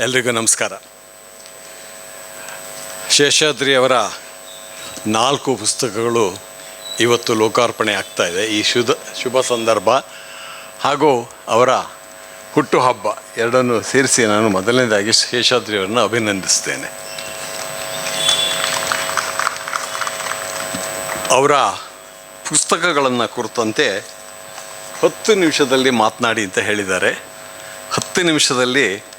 ಎಲ್ರಿಗೂ ನಮಸ್ಕಾರ. ಶೇಷಾದ್ರಿಯವರ ನಾಲ್ಕು ಪುಸ್ತಕಗಳು ಇವತ್ತು ಲೋಕಾರ್ಪಣೆ ಆಗ್ತಾ ಇದೆ. ಈ ಶುಧ, ಶುಭ ಸಂದರ್ಭ ಹಾಗೂ ಅವರ ಹುಟ್ಟುಹಬ್ಬ ಎರಡನ್ನು ಸೇರಿಸಿ ನಾನು ಮೊದಲನೇದಾಗಿ ಶೇಷಾದ್ರಿಯವರನ್ನು ಅಭಿನಂದಿಸ್ತೇನೆ. ಅವರ ಪುಸ್ತಕಗಳನ್ನು ಕುರಿತಂತೆ ಹತ್ತು ನಿಮಿಷದಲ್ಲಿ ಮಾತನಾಡಿ ಅಂತ ಹೇಳಿದ್ದಾರೆ. ಹತ್ತು ನಿಮಿಷದಲ್ಲಿ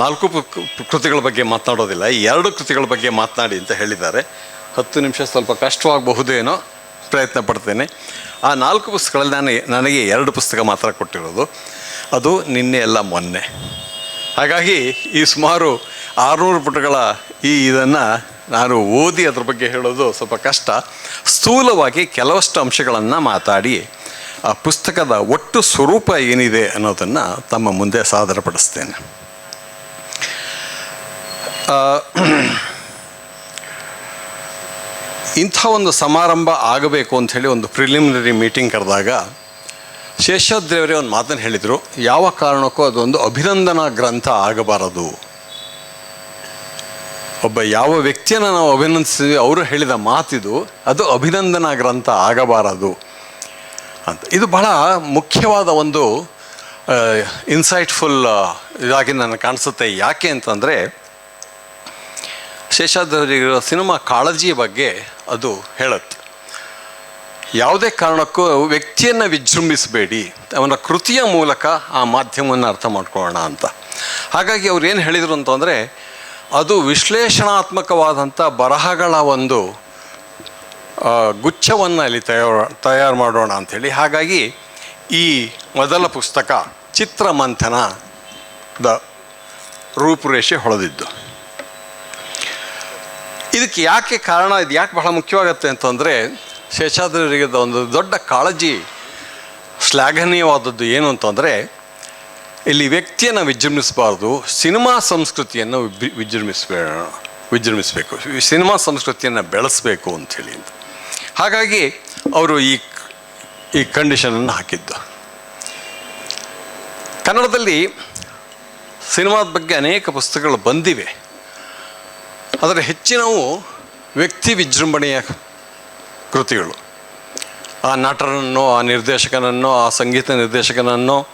ನಾಲ್ಕು ಕೃತಿಗಳ ಬಗ್ಗೆ ಮಾತನಾಡೋದಿಲ್ಲ, ಈ ಎರಡು ಕೃತಿಗಳ ಬಗ್ಗೆ ಮಾತನಾಡಿ ಅಂತ ಹೇಳಿದ್ದಾರೆ. ಹತ್ತು ನಿಮಿಷ ಸ್ವಲ್ಪ ಕಷ್ಟವಾಗಬಹುದೇನೋ ಪ್ರಯತ್ನ ಪಡ್ತೇನೆ. ಆ ನಾಲ್ಕು ಪುಸ್ತಕಗಳಲ್ಲಿ ನಾನು ನನಗೆ ಎರಡು ಪುಸ್ತಕ ಮಾತ್ರ ಕೊಟ್ಟಿರೋದು. ಅದು ನಿನ್ನೆ ಎಲ್ಲ ಮೊನ್ನೆ. ಹಾಗಾಗಿ ಈ ಸುಮಾರು ಆರುನೂರು ಪುಟಗಳ ಈ ಇದನ್ನು ನಾನು ಓದಿ ಅದ್ರ ಬಗ್ಗೆ ಹೇಳೋದು ಸ್ವಲ್ಪ ಕಷ್ಟ. ಸ್ಥೂಲವಾಗಿ ಕೆಲವಷ್ಟು ಅಂಶಗಳನ್ನು ಮಾತಾಡಿ, ಆ ಪುಸ್ತಕದ ಒಟ್ಟು ಸ್ವರೂಪ ಏನಿದೆ ಅನ್ನೋದನ್ನು ತಮ್ಮ ಮುಂದೆ ಸಾದರಪಡಿಸ್ತೇನೆ. ಇಂಥ ಒಂದು ಸಮಾರಂಭ ಆಗಬೇಕು ಅಂಥೇಳಿ ಒಂದು ಪ್ರಿಲಿಮಿನರಿ ಮೀಟಿಂಗ್ ಕರೆದಾಗ ಶೇಷಾದ್ರಿಯವರೇ ಒಂದು ಮಾತನ್ನು ಹೇಳಿದರು, ಯಾವ ಕಾರಣಕ್ಕೂ ಅದೊಂದು ಅಭಿನಂದನಾ ಗ್ರಂಥ ಆಗಬಾರದು. ಒಬ್ಬ ಯಾವ ವ್ಯಕ್ತಿಯನ್ನು ನಾವು ಅಭಿನಂದಿಸ್ತೀವಿ ಅವರು ಹೇಳಿದ ಮಾತಿದು, ಅದು ಅಭಿನಂದನಾ ಗ್ರಂಥ ಆಗಬಾರದು ಅಂತ. ಇದು ಬಹಳ ಮುಖ್ಯವಾದ ಒಂದು ಇನ್ಸೈಟ್ಫುಲ್ ಇದಾಗಿ ನನಗೆ ಕಾಣಿಸುತ್ತೆ. ಯಾಕೆ ಅಂತಂದರೆ ಶೇಷಾದ್ರಿಯವರ ಸಿನಿಮಾ ಕಾಳಜಿಯ ಬಗ್ಗೆ ಅದು ಹೇಳುತ್ತೆ. ಯಾವುದೇ ಕಾರಣಕ್ಕೂ ವ್ಯಕ್ತಿಯನ್ನು ವಿಜೃಂಭಿಸಬೇಡಿ. ಅವನ ಕೃತಿಯ ಮೂಲಕ ಆ ಮಾಧ್ಯಮವನ್ನು ಅರ್ಥ ಮಾಡ್ಕೊಳ್ಳೋಣ ಅಂತ. ಹಾಗಾಗಿ ಅವ್ರು ಏನು ಹೇಳಿದರು ಅಂತಂದರೆ, ಅದು ವಿಶ್ಲೇಷಣಾತ್ಮಕವಾದಂಥ ಬರಹಗಳ ಒಂದು ಗುಚ್ಛವನ್ನು ಅಲ್ಲಿ ತಯಾರು ತಯಾರು ಮಾಡೋಣ ಅಂಥೇಳಿ ಹಾಗಾಗಿ ಈ ಮೊದಲ ಪುಸ್ತಕ ಚಿತ್ರಮಂಥನದ ರೂಪುರೇಷೆ ಹೊಳೆದಿದ್ದು. ಇದಕ್ಕೆ ಯಾಕೆ ಕಾರಣ, ಇದು ಯಾಕೆ ಬಹಳ ಮುಖ್ಯವಾಗತ್ತೆ ಅಂತಂದರೆ ಶೇಷಾದ್ರಿಯವರಿಗೆ ಒಂದು ದೊಡ್ಡ ಕಾಳಜಿ ಶ್ಲಾಘನೀಯವಾದದ್ದು ಏನು ಅಂತಂದರೆ, ಇಲ್ಲಿ ವ್ಯಕ್ತಿಯನ್ನು ವಿಜೃಂಭಿಸಬಾರ್ದು, ಸಿನಿಮಾ ಸಂಸ್ಕೃತಿಯನ್ನು ವಿಜೃಂಭಿಸಬೇ, ವಿಜೃಂಭಿಸಬೇಕು, ಸಿನಿಮಾ ಸಂಸ್ಕೃತಿಯನ್ನು ಬೆಳೆಸಬೇಕು ಅಂಥೇಳಿ ಅಂತ. ಹಾಗಾಗಿ ಅವರು ಈ ಈ ಕಂಡೀಷನನ್ನು ಹಾಕಿದ್ದು. ಕನ್ನಡದಲ್ಲಿ ಸಿನಿಮಾದ ಬಗ್ಗೆ ಅನೇಕ ಪುಸ್ತಕಗಳು ಬಂದಿವೆ. ಅದರ ಹೆಚ್ಚಿನವು ವ್ಯಕ್ತಿ ವಿಜೃಂಭಣೆಯ ಕೃತಿಗಳು. ಆ ನಟರನ್ನು, ಆ ನಿರ್ದೇಶಕನನ್ನು, ಆ ಸಂಗೀತ ನಿರ್ದೇಶಕನನ್ನು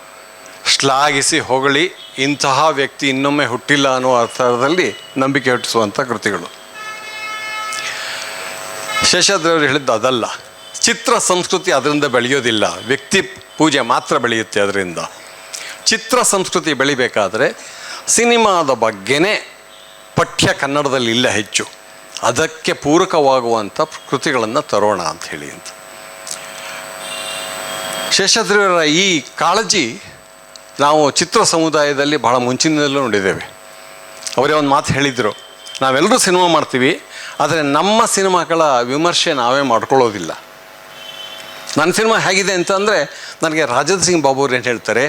ಶ್ಲಾಘಿಸಿ ಹೊಗಳಿ ಇಂತಹ ವ್ಯಕ್ತಿ ಇನ್ನೊಮ್ಮೆ ಹುಟ್ಟಿಲ್ಲ ಅನ್ನೋ ಅರ್ಥದಲ್ಲಿ ನಂಬಿಕೆ ಹುಟ್ಟಿಸುವಂಥ ಕೃತಿಗಳು. ಶೇಷಾದ್ರವರು ಹೇಳಿದ್ದು ಅದಲ್ಲ. ಚಿತ್ರ ಸಂಸ್ಕೃತಿ ಅದರಿಂದ ಬೆಳೆಯೋದಿಲ್ಲ. ವ್ಯಕ್ತಿ ಪೂಜೆ ಮಾತ್ರ ಬೆಳೆಯುತ್ತೆ ಅದರಿಂದ. ಚಿತ್ರ ಸಂಸ್ಕೃತಿ ಬೆಳಿಬೇಕಾದರೆ ಸಿನಿಮಾದ ಬಗ್ಗೆನೇ ಪಠ್ಯ ಕನ್ನಡದಲ್ಲಿ ಇಲ್ಲ ಹೆಚ್ಚು. ಅದಕ್ಕೆ ಪೂರಕವಾಗುವಂಥ ಕೃತಿಗಳನ್ನು ತರೋಣ ಅಂತ ಹೇಳಿ ಅಂತ. ಶೇಷಾದ್ರಿಯವರ ಈ ಕಾಳಜಿ ನಾವು ಚಿತ್ರ ಸಮುದಾಯದಲ್ಲಿ ಬಹಳ ಮುಂಚಿನಿಂದಲೂ ನೋಡಿದ್ದೇವೆ. ಅವರೇ ಒಂದು ಮಾತು ಹೇಳಿದರು, ನಾವೆಲ್ಲರೂ ಸಿನಿಮಾ ಮಾಡ್ತೀವಿ, ಆದರೆ ನಮ್ಮ ಸಿನಿಮಾಗಳ ವಿಮರ್ಶೆ ನಾವೇ ಮಾಡ್ಕೊಳ್ಳೋದಿಲ್ಲ. ನನ್ನ ಸಿನಿಮಾ ಹೇಗಿದೆ ಅಂತಂದರೆ ನನಗೆ ರಾಜೇಂದ್ರ ಸಿಂಗ್ ಬಾಬು ಅವ್ರು ಏನು ಹೇಳ್ತಾರೆ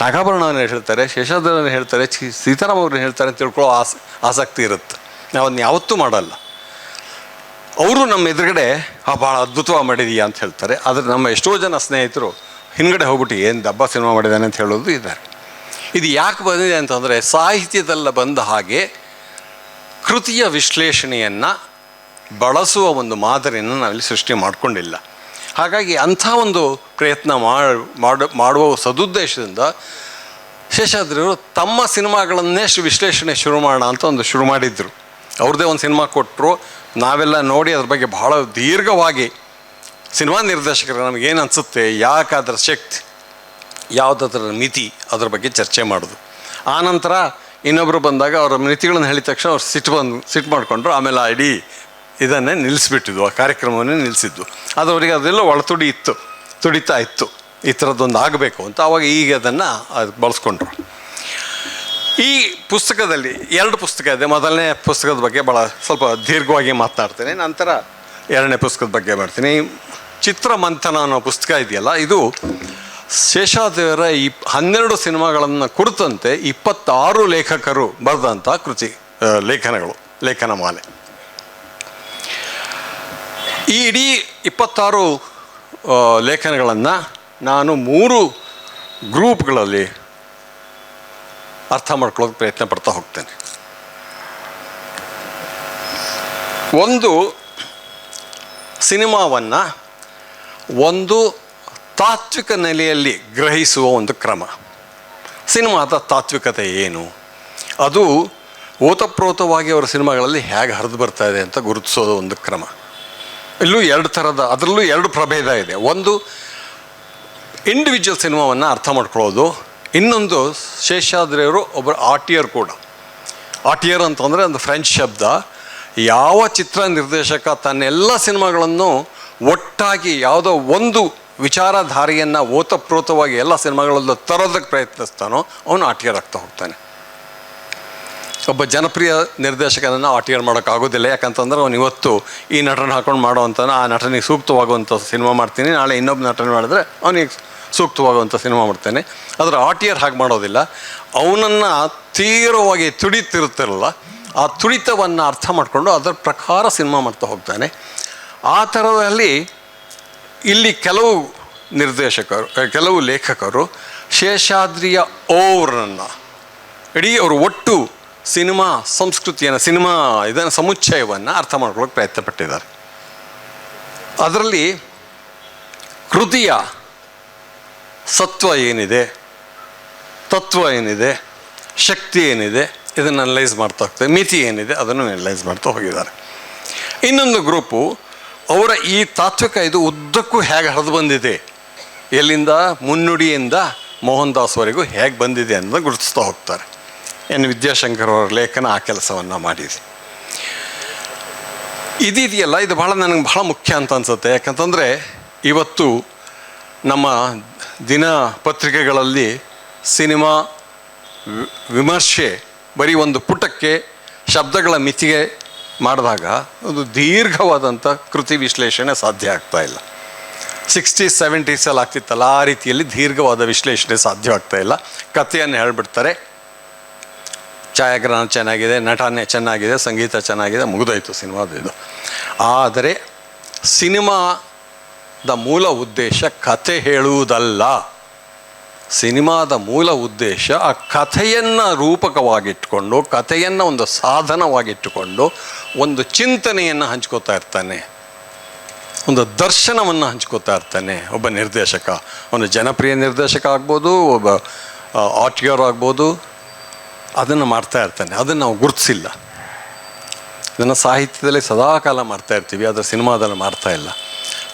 ನಾಗಾಭರಣ ಅವ್ರು ಏನು ಹೇಳ್ತಾರೆ, ಶೇಷಾದ್ರವನ್ನು ಹೇಳ್ತಾರೆ ಸೀತಾರಾಮ್ ಅವ್ರು ಹೇಳ್ತಾರೆ ಅಂತ ತಿಳ್ಕೊಳ್ಳೋ ಆಸ, ಆಸಕ್ತಿ ಇರುತ್ತೆ. ಅದನ್ನ ಯಾವತ್ತೂ ಮಾಡಲ್ಲ. ಅವರು ನಮ್ಮ ಎದುರುಗಡೆ, ಆ ಭಾಳ ಅದ್ಭುತವಾಗಿ ಮಾಡಿದೀಯಾ? ಅಂತ ಹೇಳ್ತಾರೆ. ಆದರೆ ನಮ್ಮ ಎಷ್ಟೋ ಜನ ಸ್ನೇಹಿತರು ಹಿಂದ್ಗಡೆ ಹೋಗ್ಬಿಟ್ಟು, ಏನು ದಬ್ಬ ಸಿನಿಮಾ ಮಾಡಿದ್ದಾನೆ ಅಂತ ಹೇಳೋದು ಇದ್ದಾರೆ. ಇದು ಯಾಕೆ ಬಂದಿದೆ ಅಂತಂದರೆ, ಸಾಹಿತ್ಯದಲ್ಲ ಬಂದ ಹಾಗೆ ಕೃತಿಯ ವಿಶ್ಲೇಷಣೆಯನ್ನು ಬಳಸುವ ಒಂದು ಮಾದರಿಯನ್ನು ನಾವಿಲ್ಲಿ ಸೃಷ್ಟಿ ಮಾಡಿಕೊಂಡಿಲ್ಲ. ಹಾಗಾಗಿ ಅಂಥ ಒಂದು ಪ್ರಯತ್ನ ಮಾಡ ಮಾಡುವ ಸದುದ್ದೇಶದಿಂದ ಶೇಷಾದ್ರಿಯವರು ತಮ್ಮ ಸಿನಿಮಾಗಳನ್ನೇ ವಿಶ್ಲೇಷಣೆ ಶುರು ಮಾಡೋಣ ಅಂತ ಒಂದು ಶುರು ಮಾಡಿದ್ದರು ಅವ್ರದ್ದೇ ಒಂದು ಸಿನಿಮಾ ಕೊಟ್ಟರು ನಾವೆಲ್ಲ ನೋಡಿ ಅದ್ರ ಬಗ್ಗೆ ಬಹಳ ದೀರ್ಘವಾಗಿ ಸಿನಿಮಾ ನಿರ್ದೇಶಕರು ನಮಗೇನು ಅನಿಸುತ್ತೆ, ಯಾಕಾದ್ರ ಶಕ್ತಿ, ಯಾವುದಾದ್ರ ಮಿತಿ ಅದ್ರ ಬಗ್ಗೆ ಚರ್ಚೆ ಮಾಡೋದು. ಆನಂತರ ಇನ್ನೊಬ್ಬರು ಬಂದಾಗ ಅವರ ಮಿತಿಗಳನ್ನು ಹೇಳಿದ ತಕ್ಷಣ ಅವ್ರು ಸಿಟ್ಟು ಬಂದು, ಸಿಟ್ಟು ಮಾಡಿಕೊಂಡ್ರು. ಆಮೇಲೆ ಇಡೀ ಇದನ್ನೇ ನಿಲ್ಲಿಸ್ಬಿಟ್ಟಿದ್ವು, ಆ ಕಾರ್ಯಕ್ರಮವನ್ನೇ ನಿಲ್ಲಿಸಿದ್ದು. ಅದು ಅವರಿಗೆ ಅದೆಲ್ಲ ಒಳತುಡಿ ಇತ್ತು, ತುಡಿತಾ ಇತ್ತು, ಈ ಥರದ್ದೊಂದು ಆಗಬೇಕು ಅಂತ ಅವಾಗ ಈಗ ಅದನ್ನು ಅದು ಬಳಸ್ಕೊಂಡ್ರು. ಈ ಪುಸ್ತಕದಲ್ಲಿ, ಎರಡು ಪುಸ್ತಕ ಇದೆ, ಮೊದಲನೇ ಪುಸ್ತಕದ ಬಗ್ಗೆ ಭಾಳ ಸ್ವಲ್ಪ ದೀರ್ಘವಾಗಿ ಮಾತನಾಡ್ತೇನೆ, ನಂತರ ಎರಡನೇ ಪುಸ್ತಕದ ಬಗ್ಗೆ ಮಾಡ್ತೀನಿ. ಚಿತ್ರಮಂಥನ ಅನ್ನೋ ಪುಸ್ತಕ ಇದೆಯಲ್ಲ, ಇದು ಶೇಷಾದೇವರ ಈ ಹನ್ನೆರಡು ಸಿನಿಮಾಗಳನ್ನು ಕುರಿತಂತೆ ಇಪ್ಪತ್ತಾರು ಲೇಖಕರು ಬರೆದಂಥ ಕೃತಿ ಲೇಖನಗಳು, ಲೇಖನ ಮಾಲೆ. ಈ ಇಡೀ ಇಪ್ಪತ್ತಾರು ಲೇಖನಗಳನ್ನು ನಾನು ಮೂರು ಗ್ರೂಪ್ಗಳಲ್ಲಿ ಅರ್ಥ ಮಾಡ್ಕೊಳ್ಳೋಕೆ ಪ್ರಯತ್ನ ಪಡ್ತಾ ಹೋಗ್ತೇನೆ. ಒಂದು ಸಿನಿಮಾವನ್ನು ಒಂದು ತಾತ್ವಿಕ ನೆಲೆಯಲ್ಲಿ ಗ್ರಹಿಸುವ ಒಂದು ಕ್ರಮ. ಸಿನಿಮಾದ ತಾತ್ವಿಕತೆ ಏನು? ಅದು ಓತಪ್ರೋತವಾಗಿ ಅವರ ಸಿನಿಮಾಗಳಲ್ಲಿ ಹೇಗೆ ಹರಿದು ಬರ್ತಾ ಇದೆ ಅಂತ ಗುರುತಿಸೋದು ಒಂದು ಕ್ರಮ. ಇಲ್ಲೂ ಎರಡು ಥರದ ಅದರಲ್ಲೂ ಎರಡು ಪ್ರಭೇದ ಇದೆ. ಒಂದು ಇಂಡಿವಿಜುವಲ್ ಸಿನಿಮಾವನ್ನು ಅರ್ಥ ಮಾಡ್ಕೊಳ್ಳೋದು. ಇನ್ನೊಂದು ಶೇಷಾದ್ರಿಯವರು ಒಬ್ಬರು ಆಟಿಯರ್ ಕೂಡ. ಆಟಿಯರ್ ಅಂತಂದರೆ ಒಂದು ಫ್ರೆಂಚ್ ಶಬ್ದ. ಯಾವ ಚಿತ್ರ ನಿರ್ದೇಶಕ ತನ್ನೆಲ್ಲ ಸಿನಿಮಾಗಳನ್ನು ಒಟ್ಟಾಗಿ ಯಾವುದೋ ಒಂದು ವಿಚಾರಧಾರೆಯನ್ನು ಓತಪ್ರೋತವಾಗಿ ಎಲ್ಲ ಸಿನಿಮಾಗಳಲ್ಲೂ ತರೋದಕ್ಕೆ ಪ್ರಯತ್ನಿಸ್ತಾನೋ, ಅವನು ಆಟಿಯರ್ ಆಗ್ತಾ ಹೋಗ್ತಾನೆ. ಒಬ್ಬ ಜನಪ್ರಿಯ ನಿರ್ದೇಶಕನನ್ನು ಆಟಿಯರ್ ಮಾಡೋಕ್ಕಾಗೋದಿಲ್ಲ ಯಾಕಂತಂದ್ರೆ ಅವನು ಇವತ್ತು ಈ ನಟನ ಹಾಕೊಂಡು ಮಾಡೋವಂಥ ಆ ನಟನಿಗೆ ಸೂಕ್ತವಾಗುವಂಥ ಸಿನಿಮಾ ಮಾಡ್ತೀನಿ. ನಾಳೆ ಇನ್ನೊಬ್ಬ ನಟನ ಮಾಡಿದ್ರೆ ಅವನಿಗೆ ಸೂಕ್ತವಾಗುವಂಥ ಸಿನಿಮಾ ಮಾಡ್ತೇನೆ. ಆದರೆ ಆಟಿಯರ್ ಹಾಗೆ ಮಾಡೋದಿಲ್ಲ. ಅವನನ್ನು ತೀವ್ರವಾಗಿ ತುಡಿತಿರುತ್ತಿರಲ್ಲ, ಆ ತುಡಿತವನ್ನು ಅರ್ಥ ಮಾಡಿಕೊಂಡು ಅದರ ಪ್ರಕಾರ ಸಿನಿಮಾ ಮಾಡ್ತಾ ಹೋಗ್ತಾನೆ. ಆ ಥರದಲ್ಲಿ ಇಲ್ಲಿ ಕೆಲವು ನಿರ್ದೇಶಕರು ಕೆಲವು ಲೇಖಕರು ಶೇಷಾದ್ರಿಯ ಓವ್ರನ್ನು ಇಡೀ ಅವರು ಒಟ್ಟು ಸಿನಿಮಾ ಸಂಸ್ಕೃತಿಯನ್ನು, ಸಿನಿಮಾ ಇದನ್ನು ಸಮುಚ್ಚಯವನ್ನು ಅರ್ಥ ಮಾಡ್ಕೊಳ್ಳೋಕೆ ಪ್ರಯತ್ನ ಪಟ್ಟಿದ್ದಾರೆ ಅದರಲ್ಲಿ ಕೃತಿಯ ಸತ್ವ ಏನಿದೆ, ತತ್ವ ಏನಿದೆ, ಶಕ್ತಿ ಏನಿದೆ, ಇದನ್ನು ಅನಲೈಸ್ ಮಾಡ್ತಾ ಹೋಗ್ತಾರೆ ಮಿತಿ ಏನಿದೆ, ಅದನ್ನು ಅನಲೈಸ್ ಮಾಡ್ತಾ ಹೋಗಿದ್ದಾರೆ. ಇನ್ನೊಂದು ಗ್ರೂಪು, ಅವರ ಈ ತಾತ್ವಿಕ ಇದು ಉದ್ದಕ್ಕೂ ಹೇಗೆ ಹರಿದು ಬಂದಿದೆ, ಎಲ್ಲಿಂದ? ಮುನ್ನುಡಿಯಿಂದ ಮೋಹನ್ ದಾಸ್ವರೆಗೂ ಹೇಗೆ ಬಂದಿದೆ ಅನ್ನೋದನ್ನು ಗುರುತಿಸ್ತಾ ಹೋಗ್ತಾರೆ. ಎನ್ ವಿದ್ಯಾಶಂಕರ್ ಅವರ ಲೇಖನ ಆ ಕೆಲಸವನ್ನು ಮಾಡಿದೆ ಇದಿದೆಯಲ್ಲ, ಇದು ಭಾಳ ನನಗೆ ಭಾಳ ಮುಖ್ಯ ಅಂತ ಅನ್ಸುತ್ತೆ. ಯಾಕಂತಂದರೆ ಇವತ್ತು ನಮ್ಮ ದಿನ ಪತ್ರಿಕೆಗಳಲ್ಲಿ ಸಿನಿಮಾ ವಿಮರ್ಶೆ ಬರೀ ಒಂದು ಪುಟಕ್ಕೆ ಶಬ್ದಗಳ ಮಿತಿಗೆ ಮಾಡಿದಾಗ ಒಂದು ದೀರ್ಘವಾದಂಥ ಕೃತಿ ವಿಶ್ಲೇಷಣೆ ಸಾಧ್ಯ ಆಗ್ತಾ ಇಲ್ಲ. ಸಿಕ್ಸ್ಟೀಸ್ ಸೆವೆಂಟೀಸಲ್ಲಿ ಆಗ್ತಿತ್ತಲ್ಲ, ಆ ರೀತಿಯಲ್ಲಿ ದೀರ್ಘವಾದ ವಿಶ್ಲೇಷಣೆ ಸಾಧ್ಯ ಆಗ್ತಾ ಇಲ್ಲ. ಕಥೆಯನ್ನು ಹೇಳ್ಬಿಡ್ತಾರೆ. ಛಾಯಾಗ್ರಹಣ ಚೆನ್ನಾಗಿದೆ, ನಟನೆ ಚೆನ್ನಾಗಿದೆ, ಸಂಗೀತ ಚೆನ್ನಾಗಿದೆ, ಮುಗಿದೋಯ್ತು ಸಿನಿಮಾದ ಇದು. ಆದರೆ ಸಿನಿಮಾದ ಮೂಲ ಉದ್ದೇಶ ಕಥೆ ಹೇಳುವುದಲ್ಲ. ಸಿನಿಮಾದ ಮೂಲ ಉದ್ದೇಶ ಆ ಕಥೆಯನ್ನು ರೂಪಕವಾಗಿಟ್ಟುಕೊಂಡು ಕಥೆಯನ್ನು ಒಂದು ಸಾಧನವಾಗಿಟ್ಟುಕೊಂಡು ಒಂದು ಚಿಂತನೆಯನ್ನು ಹಂಚ್ಕೋತಾ ಇರ್ತಾನೆ. ಒಂದು ದರ್ಶನವನ್ನು ಹಂಚ್ಕೋತಾ ಇರ್ತಾನೆ. ಒಬ್ಬ ನಿರ್ದೇಶಕ, ಒಂದು ಜನಪ್ರಿಯ ನಿರ್ದೇಶಕ ಆಗ್ಬೋದು, ಒಬ್ಬ ಆಟಿಯರ್ ಆಗ್ಬೋದು ಅದನ್ನು ಮಾಡ್ತಾ ಇರ್ತಾನೆ. ಅದನ್ನು ನಾವು ಗುರುತಿಸಿಲ್ಲ. ಇದನ್ನು ಸಾಹಿತ್ಯದಲ್ಲಿ ಸದಾಕಾಲ ಮಾಡ್ತಾ ಇರ್ತೀವಿ ಅದರ ಸಿನಿಮಾದಲ್ಲಿ ಮಾಡ್ತಾ ಇಲ್ಲ.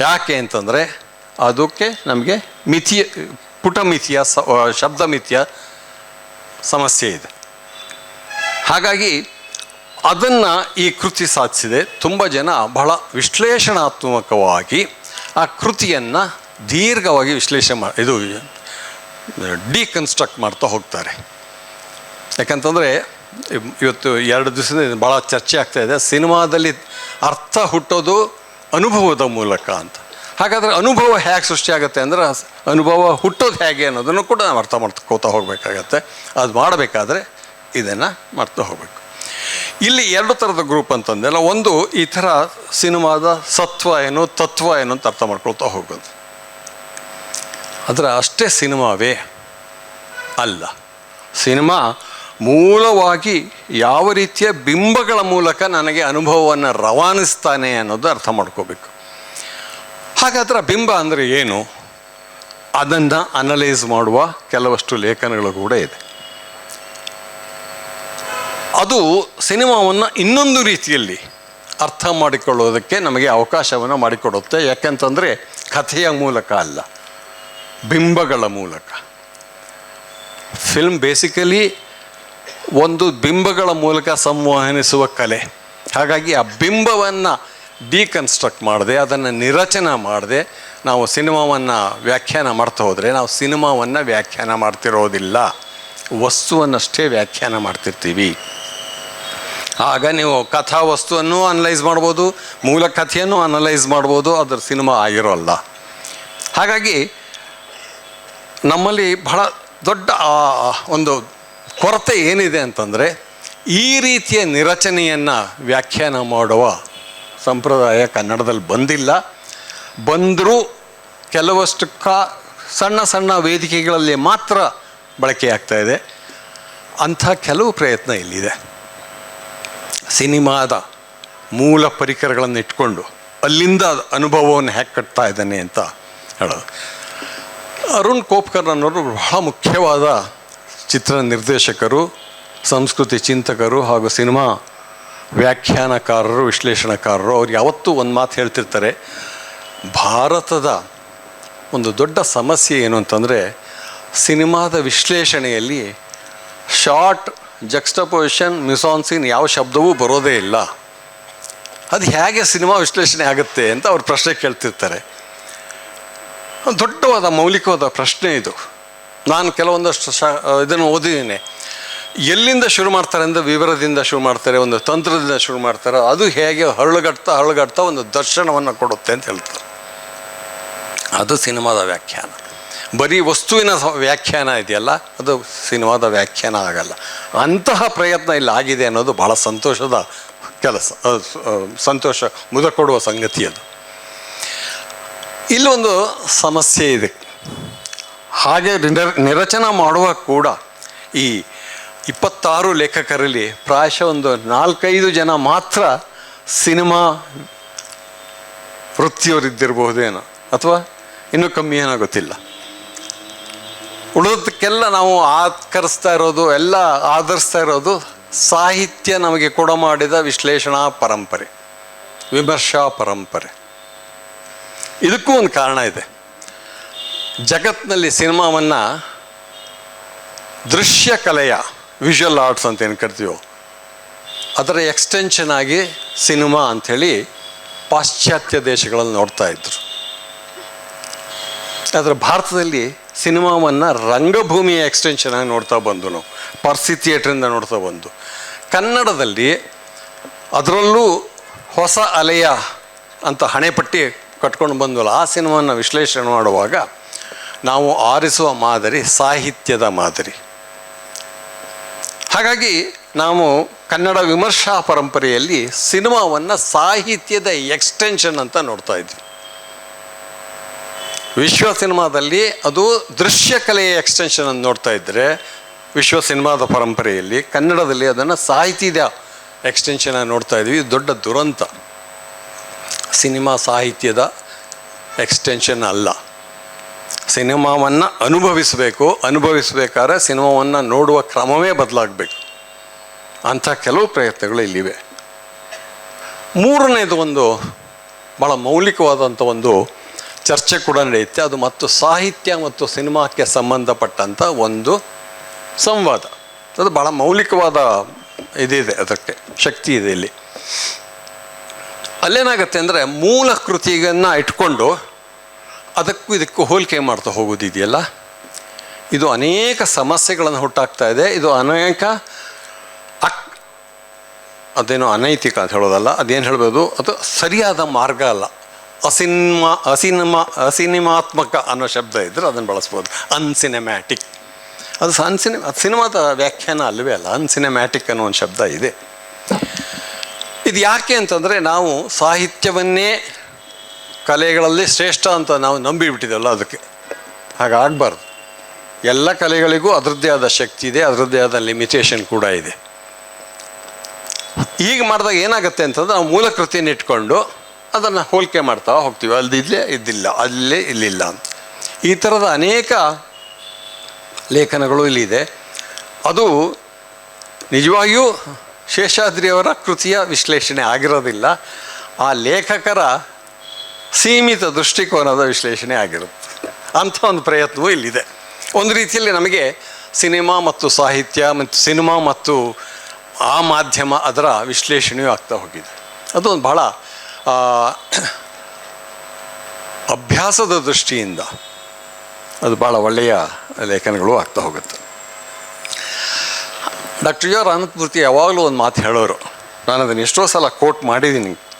ಯಾಕೆ ಅಂತಂದರೆ, ಅದಕ್ಕೆ ನಮಗೆ ಮಿತಿಯ ಪುಟ ಮಿತಿಯ ಸ ಶಬ್ದ ಮಿತಿಯ ಸಮಸ್ಯೆ ಇದೆ. ಹಾಗಾಗಿ ಅದನ್ನು ಈ ಕೃತಿ ಸಾಧಿಸಿದೆ. ತುಂಬ ಜನ ಬಹಳ ವಿಶ್ಲೇಷಣಾತ್ಮಕವಾಗಿ ಆ ಕೃತಿಯನ್ನು ದೀರ್ಘವಾಗಿ ವಿಶ್ಲೇಷಣೆ ಮಾ, ಇದು ಡಿಕನ್ಸ್ಟ್ರಕ್ಟ್ ಮಾಡ್ತಾ ಹೋಗ್ತಾರೆ. ಯಾಕಂತಂದರೆ ಇವತ್ತು ಎರಡು ದಿವಸದಿಂದ ಭಾಳ ಚರ್ಚೆ ಆಗ್ತಾ ಇದೆ. ಸಿನಿಮಾದಲ್ಲಿ ಅರ್ಥ ಹುಟ್ಟೋದು ಅನುಭವದ ಮೂಲಕ ಅಂತ. ಹಾಗಾದರೆ ಅನುಭವ ಹೇಗೆ ಸೃಷ್ಟಿಯಾಗುತ್ತೆ ಅಂದರೆ ಅನುಭವ ಹುಟ್ಟೋದು ಹೇಗೆ ಅನ್ನೋದನ್ನು ಕೂಡ ನಾವು ಅರ್ಥ ಮಾಡ್ಕೋತಾ ಹೋಗಬೇಕಾಗತ್ತೆ. ಅದು ಮಾಡಬೇಕಾದ್ರೆ ಇದನ್ನು ಮಾಡ್ತಾ ಹೋಗಬೇಕು. ಇಲ್ಲಿ ಎರಡು ಥರದ ಗ್ರೂಪ್ ಅಂತಂದೆಲ್ಲ ಒಂದು ಈ ಥರ ಸಿನಿಮಾದ ಸತ್ವ ಏನು, ತತ್ವ ಏನು ಅಂತ ಅರ್ಥ ಮಾಡ್ಕೊಳ್ತಾ ಹೋಗೋದು. ಅದರ ಅಷ್ಟೇ ಸಿನಿಮಾವೇ ಅಲ್ಲ. ಸಿನಿಮಾ ಮೂಲವಾಗಿ ಯಾವ ರೀತಿಯ ಬಿಂಬಗಳ ಮೂಲಕ ನನಗೆ ಅನುಭವವನ್ನು ರವಾನಿಸ್ತಾನೆ ಅನ್ನೋದು ಅರ್ಥ ಮಾಡ್ಕೋಬೇಕು. ಹಾಗಾದ್ರೆ ಬಿಂಬ ಅಂದರೆ ಏನು? ಅದನ್ನು ಅನಲೈಸ್ ಮಾಡುವ ಕೆಲವಷ್ಟು ಲೇಖನಗಳು ಕೂಡ ಇದೆ. ಅದು ಸಿನಿಮಾವನ್ನು ಇನ್ನೊಂದು ರೀತಿಯಲ್ಲಿ ಅರ್ಥ ಮಾಡಿಕೊಳ್ಳೋದಕ್ಕೆ ನಮಗೆ ಅವಕಾಶವನ್ನು ಮಾಡಿಕೊಡುತ್ತೆ. ಯಾಕೆಂತಂದರೆ ಕಥೆಯ ಮೂಲಕ ಅಲ್ಲ, ಬಿಂಬಗಳ ಮೂಲಕ. ಫಿಲ್ಮ್ ಬೇಸಿಕಲಿ ಒಂದು ಬಿಂಬಗಳ ಮೂಲಕ ಸಂವಹನಿಸುವ ಕಲೆ. ಹಾಗಾಗಿ ಆ ಬಿಂಬವನ್ನು ಡಿಕನ್ಸ್ಟ್ರಕ್ಟ್ ಮಾಡದೆ, ಅದನ್ನು ನಿರಚನ ಮಾಡದೆ, ನಾವು ಸಿನಿಮಾವನ್ನು ವ್ಯಾಖ್ಯಾನ ಮಾಡ್ತಾ ಹೋದರೆ ನಾವು ಸಿನಿಮಾವನ್ನು ವ್ಯಾಖ್ಯಾನ ಮಾಡ್ತಿರೋದಿಲ್ಲ. ವಸ್ತುವನ್ನಷ್ಟೇ ವ್ಯಾಖ್ಯಾನ ಮಾಡ್ತಿರ್ತೀವಿ. ಆಗ ನೀವು ಕಥಾ ವಸ್ತುವನ್ನು ಅನಲೈಸ್ ಮಾಡ್ಬೋದು, ಮೂಲ ಕಥೆಯನ್ನು ಅನಲೈಸ್ ಮಾಡ್ಬೋದು, ಅದರ ಸಿನಿಮಾ ಆಗಿರೋಲ್ಲ. ಹಾಗಾಗಿ ನಮ್ಮಲ್ಲಿ ಬಹಳ ದೊಡ್ಡ ಒಂದು ಕೊರತೆ ಏನಿದೆ ಅಂತಂದರೆ ಈ ರೀತಿಯ ನಿರಚನೆಯನ್ನು ವ್ಯಾಖ್ಯಾನ ಮಾಡುವ ಸಂಪ್ರದಾಯ ಕನ್ನಡದಲ್ಲಿ ಬಂದಿಲ್ಲ. ಬಂದರೂ ಕೆಲವಷ್ಟು ಕ ಸಣ್ಣ ಸಣ್ಣ ವೇದಿಕೆಗಳಲ್ಲಿ ಮಾತ್ರ ಬಳಕೆಯಾಗ್ತಾ ಇದೆ. ಅಂಥ ಕೆಲವು ಪ್ರಯತ್ನ ಇಲ್ಲಿದೆ. ಸಿನಿಮಾದ ಮೂಲ ಪರಿಕರಗಳನ್ನು ಇಟ್ಕೊಂಡು ಅಲ್ಲಿಂದ ಅನುಭವವನ್ನು ಹ್ಯಾಕ್ ಕಟ್ತಾ ಇದ್ದಾನೆ ಅಂತ ಹೇಳೋದು. ಅರುಣ್ ಕೋಪ್ಕರ್ ಅನ್ನೋರು ಬಹಳ ಮುಖ್ಯವಾದ ಚಿತ್ರ ನಿರ್ದೇಶಕರು, ಸಂಸ್ಕೃತಿ ಚಿಂತಕರು ಹಾಗೂ ಸಿನಿಮಾ ವ್ಯಾಖ್ಯಾನಕಾರರು, ವಿಶ್ಲೇಷಣಕಾರರು ಅವ್ರು ಯಾವತ್ತೂ ಒಂದು ಮಾತು ಹೇಳ್ತಿರ್ತಾರೆ. ಭಾರತದ ಒಂದು ದೊಡ್ಡ ಸಮಸ್ಯೆ ಏನು ಅಂತಂದರೆ ಸಿನಿಮಾದ ವಿಶ್ಲೇಷಣೆಯಲ್ಲಿ ಶಾರ್ಟ್ ಜಕ್ಸ್ಟಪೊಸಿಷನ್ ಮಿಸಾನ್ಸಿನ್ ಯಾವ ಶಬ್ದವೂ ಬರೋದೇ ಇಲ್ಲ. ಅದು ಹೇಗೆ ಸಿನಿಮಾ ವಿಶ್ಲೇಷಣೆ ಆಗುತ್ತೆ ಅಂತ ಅವ್ರು ಪ್ರಶ್ನೆ ಕೇಳ್ತಿರ್ತಾರೆ. ದೊಡ್ಡವಾದ ಮೌಲಿಕವಾದ ಪ್ರಶ್ನೆ ಇದು. ನಾನು ಕೆಲವೊಂದಷ್ಟು ಶ ಇದನ್ನು ಓದಿದ್ದೀನಿ. ಎಲ್ಲಿಂದ ಶುರು ಮಾಡ್ತಾರೆ ಅಂದರೆ ವಿವರದಿಂದ ಶುರು ಮಾಡ್ತಾರೆ, ಒಂದು ತಂತ್ರದಿಂದ ಶುರು ಮಾಡ್ತಾರೆ, ಅದು ಹೇಗೆ ಹರಳುಗಟ್ತಾ ಹರಳುಗಟ್ತಾ ಒಂದು ದರ್ಶನವನ್ನು ಕೊಡುತ್ತೆ ಅಂತ ಹೇಳ್ತಾರೆ. ಅದು ಸಿನಿಮಾದ ವ್ಯಾಖ್ಯಾನ. ಬರೀ ವಸ್ತುವಿನ ವ್ಯಾಖ್ಯಾನ ಇದೆಯಲ್ಲ, ಅದು ಸಿನಿಮಾದ ವ್ಯಾಖ್ಯಾನ ಆಗಲ್ಲ. ಅಂತಹ ಪ್ರಯತ್ನ ಇಲ್ಲಿ ಆಗಿದೆ ಅನ್ನೋದು ಭಾಳ ಸಂತೋಷದ ಕೆಲಸ ಸಂತೋಷ ಮುದ ಕೊಡುವ ಸಂಗತಿ ಅದು. ಇಲ್ಲೊಂದು ಸಮಸ್ಯೆ ಇದೆ. ಹಾಗೆ ನಿರ- ನಿರಚನ ಮಾಡುವಾಗ ಕೂಡ ಈ ಇಪ್ಪತ್ತಾರು ಲೇಖಕರಲ್ಲಿ ಪ್ರಾಯಶಃ ಒಂದು ನಾಲ್ಕೈದು ಜನ ಮಾತ್ರ ಸಿನಿಮಾ ವೃತ್ತಿಯವರಿದ್ದಿರಬಹುದೇನೋ, ಅಥವಾ ಇನ್ನೂ ಕಮ್ಮಿ ಏನೋ ಗೊತ್ತಿಲ್ಲ. ಉಳಿದಕ್ಕೆಲ್ಲ ನಾವು ಆಕರಿಸ್ತಾ ಇರೋದು, ಎಲ್ಲ ಆಧರಿಸ್ತಾ ಇರೋದು ಸಾಹಿತ್ಯ ನಮಗೆ ಕೊಡ ಮಾಡಿದ ವಿಶ್ಲೇಷಣಾ ಪರಂಪರೆ, ವಿಮರ್ಶಾ ಪರಂಪರೆ. ಇದಕ್ಕೂ ಒಂದು ಕಾರಣ ಇದೆ. ಜಗತ್ತಿನಲ್ಲಿ ಸಿನಿಮಾವನ್ನು ದೃಶ್ಯ ಕಲೆಯ ವಿಷುವಲ್ ಆರ್ಟ್ಸ್ ಅಂತ ಏನು ಕರಿತೀವೋ, ಅದರ ಎಕ್ಸ್ಟೆನ್ಷನ್ ಆಗಿ ಸಿನಿಮಾ ಅಂಥೇಳಿ ಪಾಶ್ಚಾತ್ಯ ದೇಶಗಳಲ್ಲಿ ನೋಡ್ತಾ ಇದ್ರು. ಆದರೆ ಭಾರತದಲ್ಲಿ ಸಿನಿಮಾವನ್ನು ರಂಗಭೂಮಿಯ ಎಕ್ಸ್ಟೆನ್ಷನ್ ಆಗಿ ನೋಡ್ತಾ ಬಂದು ನಾವು ಪರ್ಸಿ ಥಿಯೇಟ್ರಿಂದ ನೋಡ್ತಾ ಬಂದು. ಕನ್ನಡದಲ್ಲಿ ಅದರಲ್ಲೂ ಹೊಸ ಅಲೆಯ ಅಂತ ಹಣೆಪಟ್ಟಿ ಕಟ್ಕೊಂಡು ಬಂದಲ್ಲ ಆ ಸಿನಿಮಾನ ವಿಶ್ಲೇಷಣೆ ಮಾಡುವಾಗ ನಾವು ಆರಿಸುವ ಮಾದರಿ ಸಾಹಿತ್ಯದ ಮಾದರಿ. ಹಾಗಾಗಿ ನಾವು ಕನ್ನಡ ವಿಮರ್ಶಾ ಪರಂಪರೆಯಲ್ಲಿ ಸಿನಿಮಾವನ್ನು ಸಾಹಿತ್ಯದ ಎಕ್ಸ್ಟೆನ್ಷನ್ ಅಂತ ನೋಡ್ತಾ ಇದ್ವಿ. ವಿಶ್ವ ಸಿನಿಮಾದಲ್ಲಿ ಅದು ದೃಶ್ಯ ಕಲೆಯ ಎಕ್ಸ್ಟೆನ್ಷನ್ ಅಂತ ನೋಡ್ತಾ ಇದ್ದರೆ ವಿಶ್ವ ಸಿನಿಮಾದ ಪರಂಪರೆಯಲ್ಲಿ ಕನ್ನಡದಲ್ಲಿ ಅದನ್ನು ಸಾಹಿತ್ಯದ ಎಕ್ಸ್ಟೆನ್ಷನ್ ನೋಡ್ತಾ ಇದ್ವಿ. ದೊಡ್ಡ ದುರಂತ. ಸಿನಿಮಾ ಸಾಹಿತ್ಯದ ಎಕ್ಸ್ಟೆನ್ಷನ್ ಅಲ್ಲ. ಸಿನಿಮಾವನ್ನು ಅನುಭವಿಸಬೇಕು, ಅನುಭವಿಸಬೇಕಾದ್ರೆ ಸಿನಿಮಾವನ್ನು ನೋಡುವ ಕ್ರಮವೇ ಬದಲಾಗಬೇಕು. ಅಂಥ ಕೆಲವು ಪ್ರಯತ್ನಗಳು ಇಲ್ಲಿವೆ. ಮೂರನೇದು ಒಂದು ಭಾಳ ಮೌಲಿಕವಾದಂಥ ಒಂದು ಚರ್ಚೆ ಕೂಡ ನಡೆಯುತ್ತೆ. ಅದು ಮತ್ತು ಸಾಹಿತ್ಯ ಮತ್ತು ಸಿನಿಮಾಕ್ಕೆ ಸಂಬಂಧಪಟ್ಟಂಥ ಒಂದು ಸಂವಾದ. ಅದು ಭಾಳ ಮೌಲಿಕವಾದ ಇದಿದೆ ಅದಕ್ಕೆ, ಶಕ್ತಿ ಇದೆ ಇಲ್ಲಿ. ಅಲ್ಲೇನಾಗತ್ತೆ ಅಂದರೆ ಮೂಲ ಕೃತಿಯನ್ನು ಇಟ್ಕೊಂಡು ಅದಕ್ಕೂ ಇದಕ್ಕೂ ಹೋಲಿಕೆ ಮಾಡ್ತಾ ಹೋಗೋದಿದೆಯಲ್ಲ? ಇದು ಅನೇಕ ಸಮಸ್ಯೆಗಳನ್ನು ಹುಟ್ಟಾಗ್ತಾ ಇದೆ. ಇದು ಅನೇಕ ಅಕ್ ಅದೇನೋ ಅನೈತಿಕ ಅಂತ ಹೇಳೋದಲ್ಲ, ಅದೇನು ಹೇಳ್ಬೋದು? ಅದು ಸರಿಯಾದ ಮಾರ್ಗ ಅಲ್ಲ. ಅಸಿನಿಮಾ ಅಸಿನಿಮಾ, ಅಸಿನಿಮಾತ್ಮಕ ಅನ್ನೋ ಶಬ್ದ ಇದ್ದರೆ ಅದನ್ನು ಬಳಸ್ಬೋದು. ಅನ್ಸಿನೆಮ್ಯಾಟಿಕ್. ಅದು ಅನ್ಸಿನಿ ಸಿನಿಮಾದ ವ್ಯಾಖ್ಯಾನ ಅಲ್ಲವೇ ಅಲ್ಲ. ಅನ್ಸಿನೆಮ್ಯಾಟಿಕ್ ಅನ್ನೋ ಒಂದು ಶಬ್ದ ಇದೆ. ಇದು ಯಾಕೆ ಅಂತಂದರೆ ನಾವು ಸಾಹಿತ್ಯವನ್ನೇ ಕಲೆಗಳಲ್ಲಿ ಶ್ರೇಷ್ಠ ಅಂತ ನಾವು ನಂಬಿಬಿಟ್ಟಿದ್ದೆವಲ್ಲ ಅದಕ್ಕೆ. ಹಾಗಾಗಬಾರ್ದು. ಎಲ್ಲ ಕಲೆಗಳಿಗೂ ಅದರದ್ದೇ ಆದ ಶಕ್ತಿ ಇದೆ, ಅದರದ್ದೇ ಆದ ಲಿಮಿಟೇಷನ್ ಕೂಡ ಇದೆ. ಈಗ ಮಾಡಿದಾಗ ಏನಾಗುತ್ತೆ ಅಂತಂದ್ರೆ ನಾವು ಮೂಲ ಕೃತಿಯನ್ನು ಇಟ್ಕೊಂಡು ಅದನ್ನು ಹೋಲಿಕೆ ಮಾಡ್ತಾ ಹೋಗ್ತೀವಿ. ಅಲ್ದಿದ್ಲೇ ಇದ್ದಿಲ್ಲ, ಅಲ್ಲೇ ಇಲ್ಲಿಲ್ಲ ಅಂತ. ಈ ಥರದ ಅನೇಕ ಲೇಖನಗಳು ಇಲ್ಲಿದೆ. ಅದು ನಿಜವಾಗಿಯೂ ಶೇಷಾದ್ರಿಯವರ ಕೃತಿಯ ವಿಶ್ಲೇಷಣೆ ಆಗಿರೋದಿಲ್ಲ. ಆ ಲೇಖಕರ ಸೀಮಿತ ದೃಷ್ಟಿಕೋನದ ವಿಶ್ಲೇಷಣೆ ಆಗಿರುತ್ತೆ. ಅಂಥ ಒಂದು ಪ್ರಯತ್ನವೂ ಇಲ್ಲಿದೆ. ಒಂದು ರೀತಿಯಲ್ಲಿ ನಮಗೆ ಸಿನಿಮಾ ಮತ್ತು ಸಾಹಿತ್ಯ ಮತ್ತು ಸಿನಿಮಾ ಮತ್ತು ಆ ಮಾಧ್ಯಮ ಅದರ ವಿಶ್ಲೇಷಣೆಯೂ ಆಗ್ತಾ ಹೋಗಿದೆ. ಅದು ಒಂದು ಆ, ಅಭ್ಯಾಸದ ದೃಷ್ಟಿಯಿಂದ ಅದು ಭಾಳ ಒಳ್ಳೆಯ ಲೇಖನಗಳು ಆಗ್ತಾ ಹೋಗುತ್ತೆ. ಡಾಕ್ಟರ್ ಯು ಆರ್ ಅನಂತಮೂರ್ತಿ ಯಾವಾಗಲೂ ಒಂದು ಮಾತು ಹೇಳೋರು ನಾನು ಅದನ್ನು ಎಷ್ಟೋ ಸಲ ಕೋಟ್ ಮಾಡಿದ್ದೀನಿ.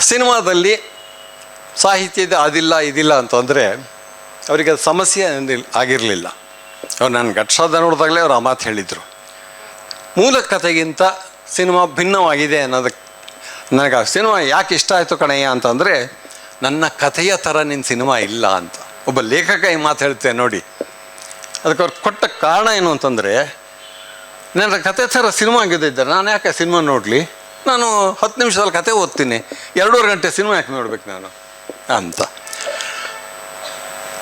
ಸಿನಿಮಾದಲ್ಲಿ ಸಾಹಿತ್ಯದ ಅದಿಲ್ಲ, ಇದಿಲ್ಲ ಅಂತಂದರೆ ಅವರಿಗೆ ಅದು ಸಮಸ್ಯೆ ಆಗಿರಲಿಲ್ಲ. ಅವ್ರು ನಾನು ಘಟ್ಸಾದ ನೋಡಿದಾಗಲೇ ಅವ್ರು ಆ ಮಾತು ಹೇಳಿದರು. ಮೂಲ ಕಥೆಗಿಂತ ಸಿನಿಮಾ ಭಿನ್ನವಾಗಿದೆ ಅನ್ನೋದಕ್ಕೆ ನನಗೆ ಆ ಸಿನಿಮಾ ಯಾಕೆ ಇಷ್ಟ ಆಯಿತು ಕಣಯ್ಯ ಅಂತಂದರೆ ನನ್ನ ಕಥೆಯ ಥರ ನಿನ್ನ ಸಿನಿಮಾ ಇಲ್ಲ ಅಂತ. ಒಬ್ಬ ಲೇಖಕ ಈ ಮಾತು ಹೇಳ್ತೇನೆ ನೋಡಿ. ಅದಕ್ಕೆ ಅವ್ರು ಕೊಟ್ಟ ಕಾರಣ ಏನು ಅಂತಂದರೆ, ನನ್ನ ಕತೆ ಥರ ಸಿನಿಮಾ ಆಗಿದ್ದಿದ್ದಾರೆ ನಾನು ಯಾಕೆ ಸಿನಿಮಾ ನೋಡಲಿ? ನಾನು ಹತ್ತು ನಿಮಿಷದಲ್ಲಿ ಕತೆ ಓದ್ತೀನಿ. ಎರಡೂವರೆ ಗಂಟೆ ಸಿನಿಮಾ ಯಾಕೆ ನೋಡ್ಬೇಕು ನಾನು? ಅಂತ.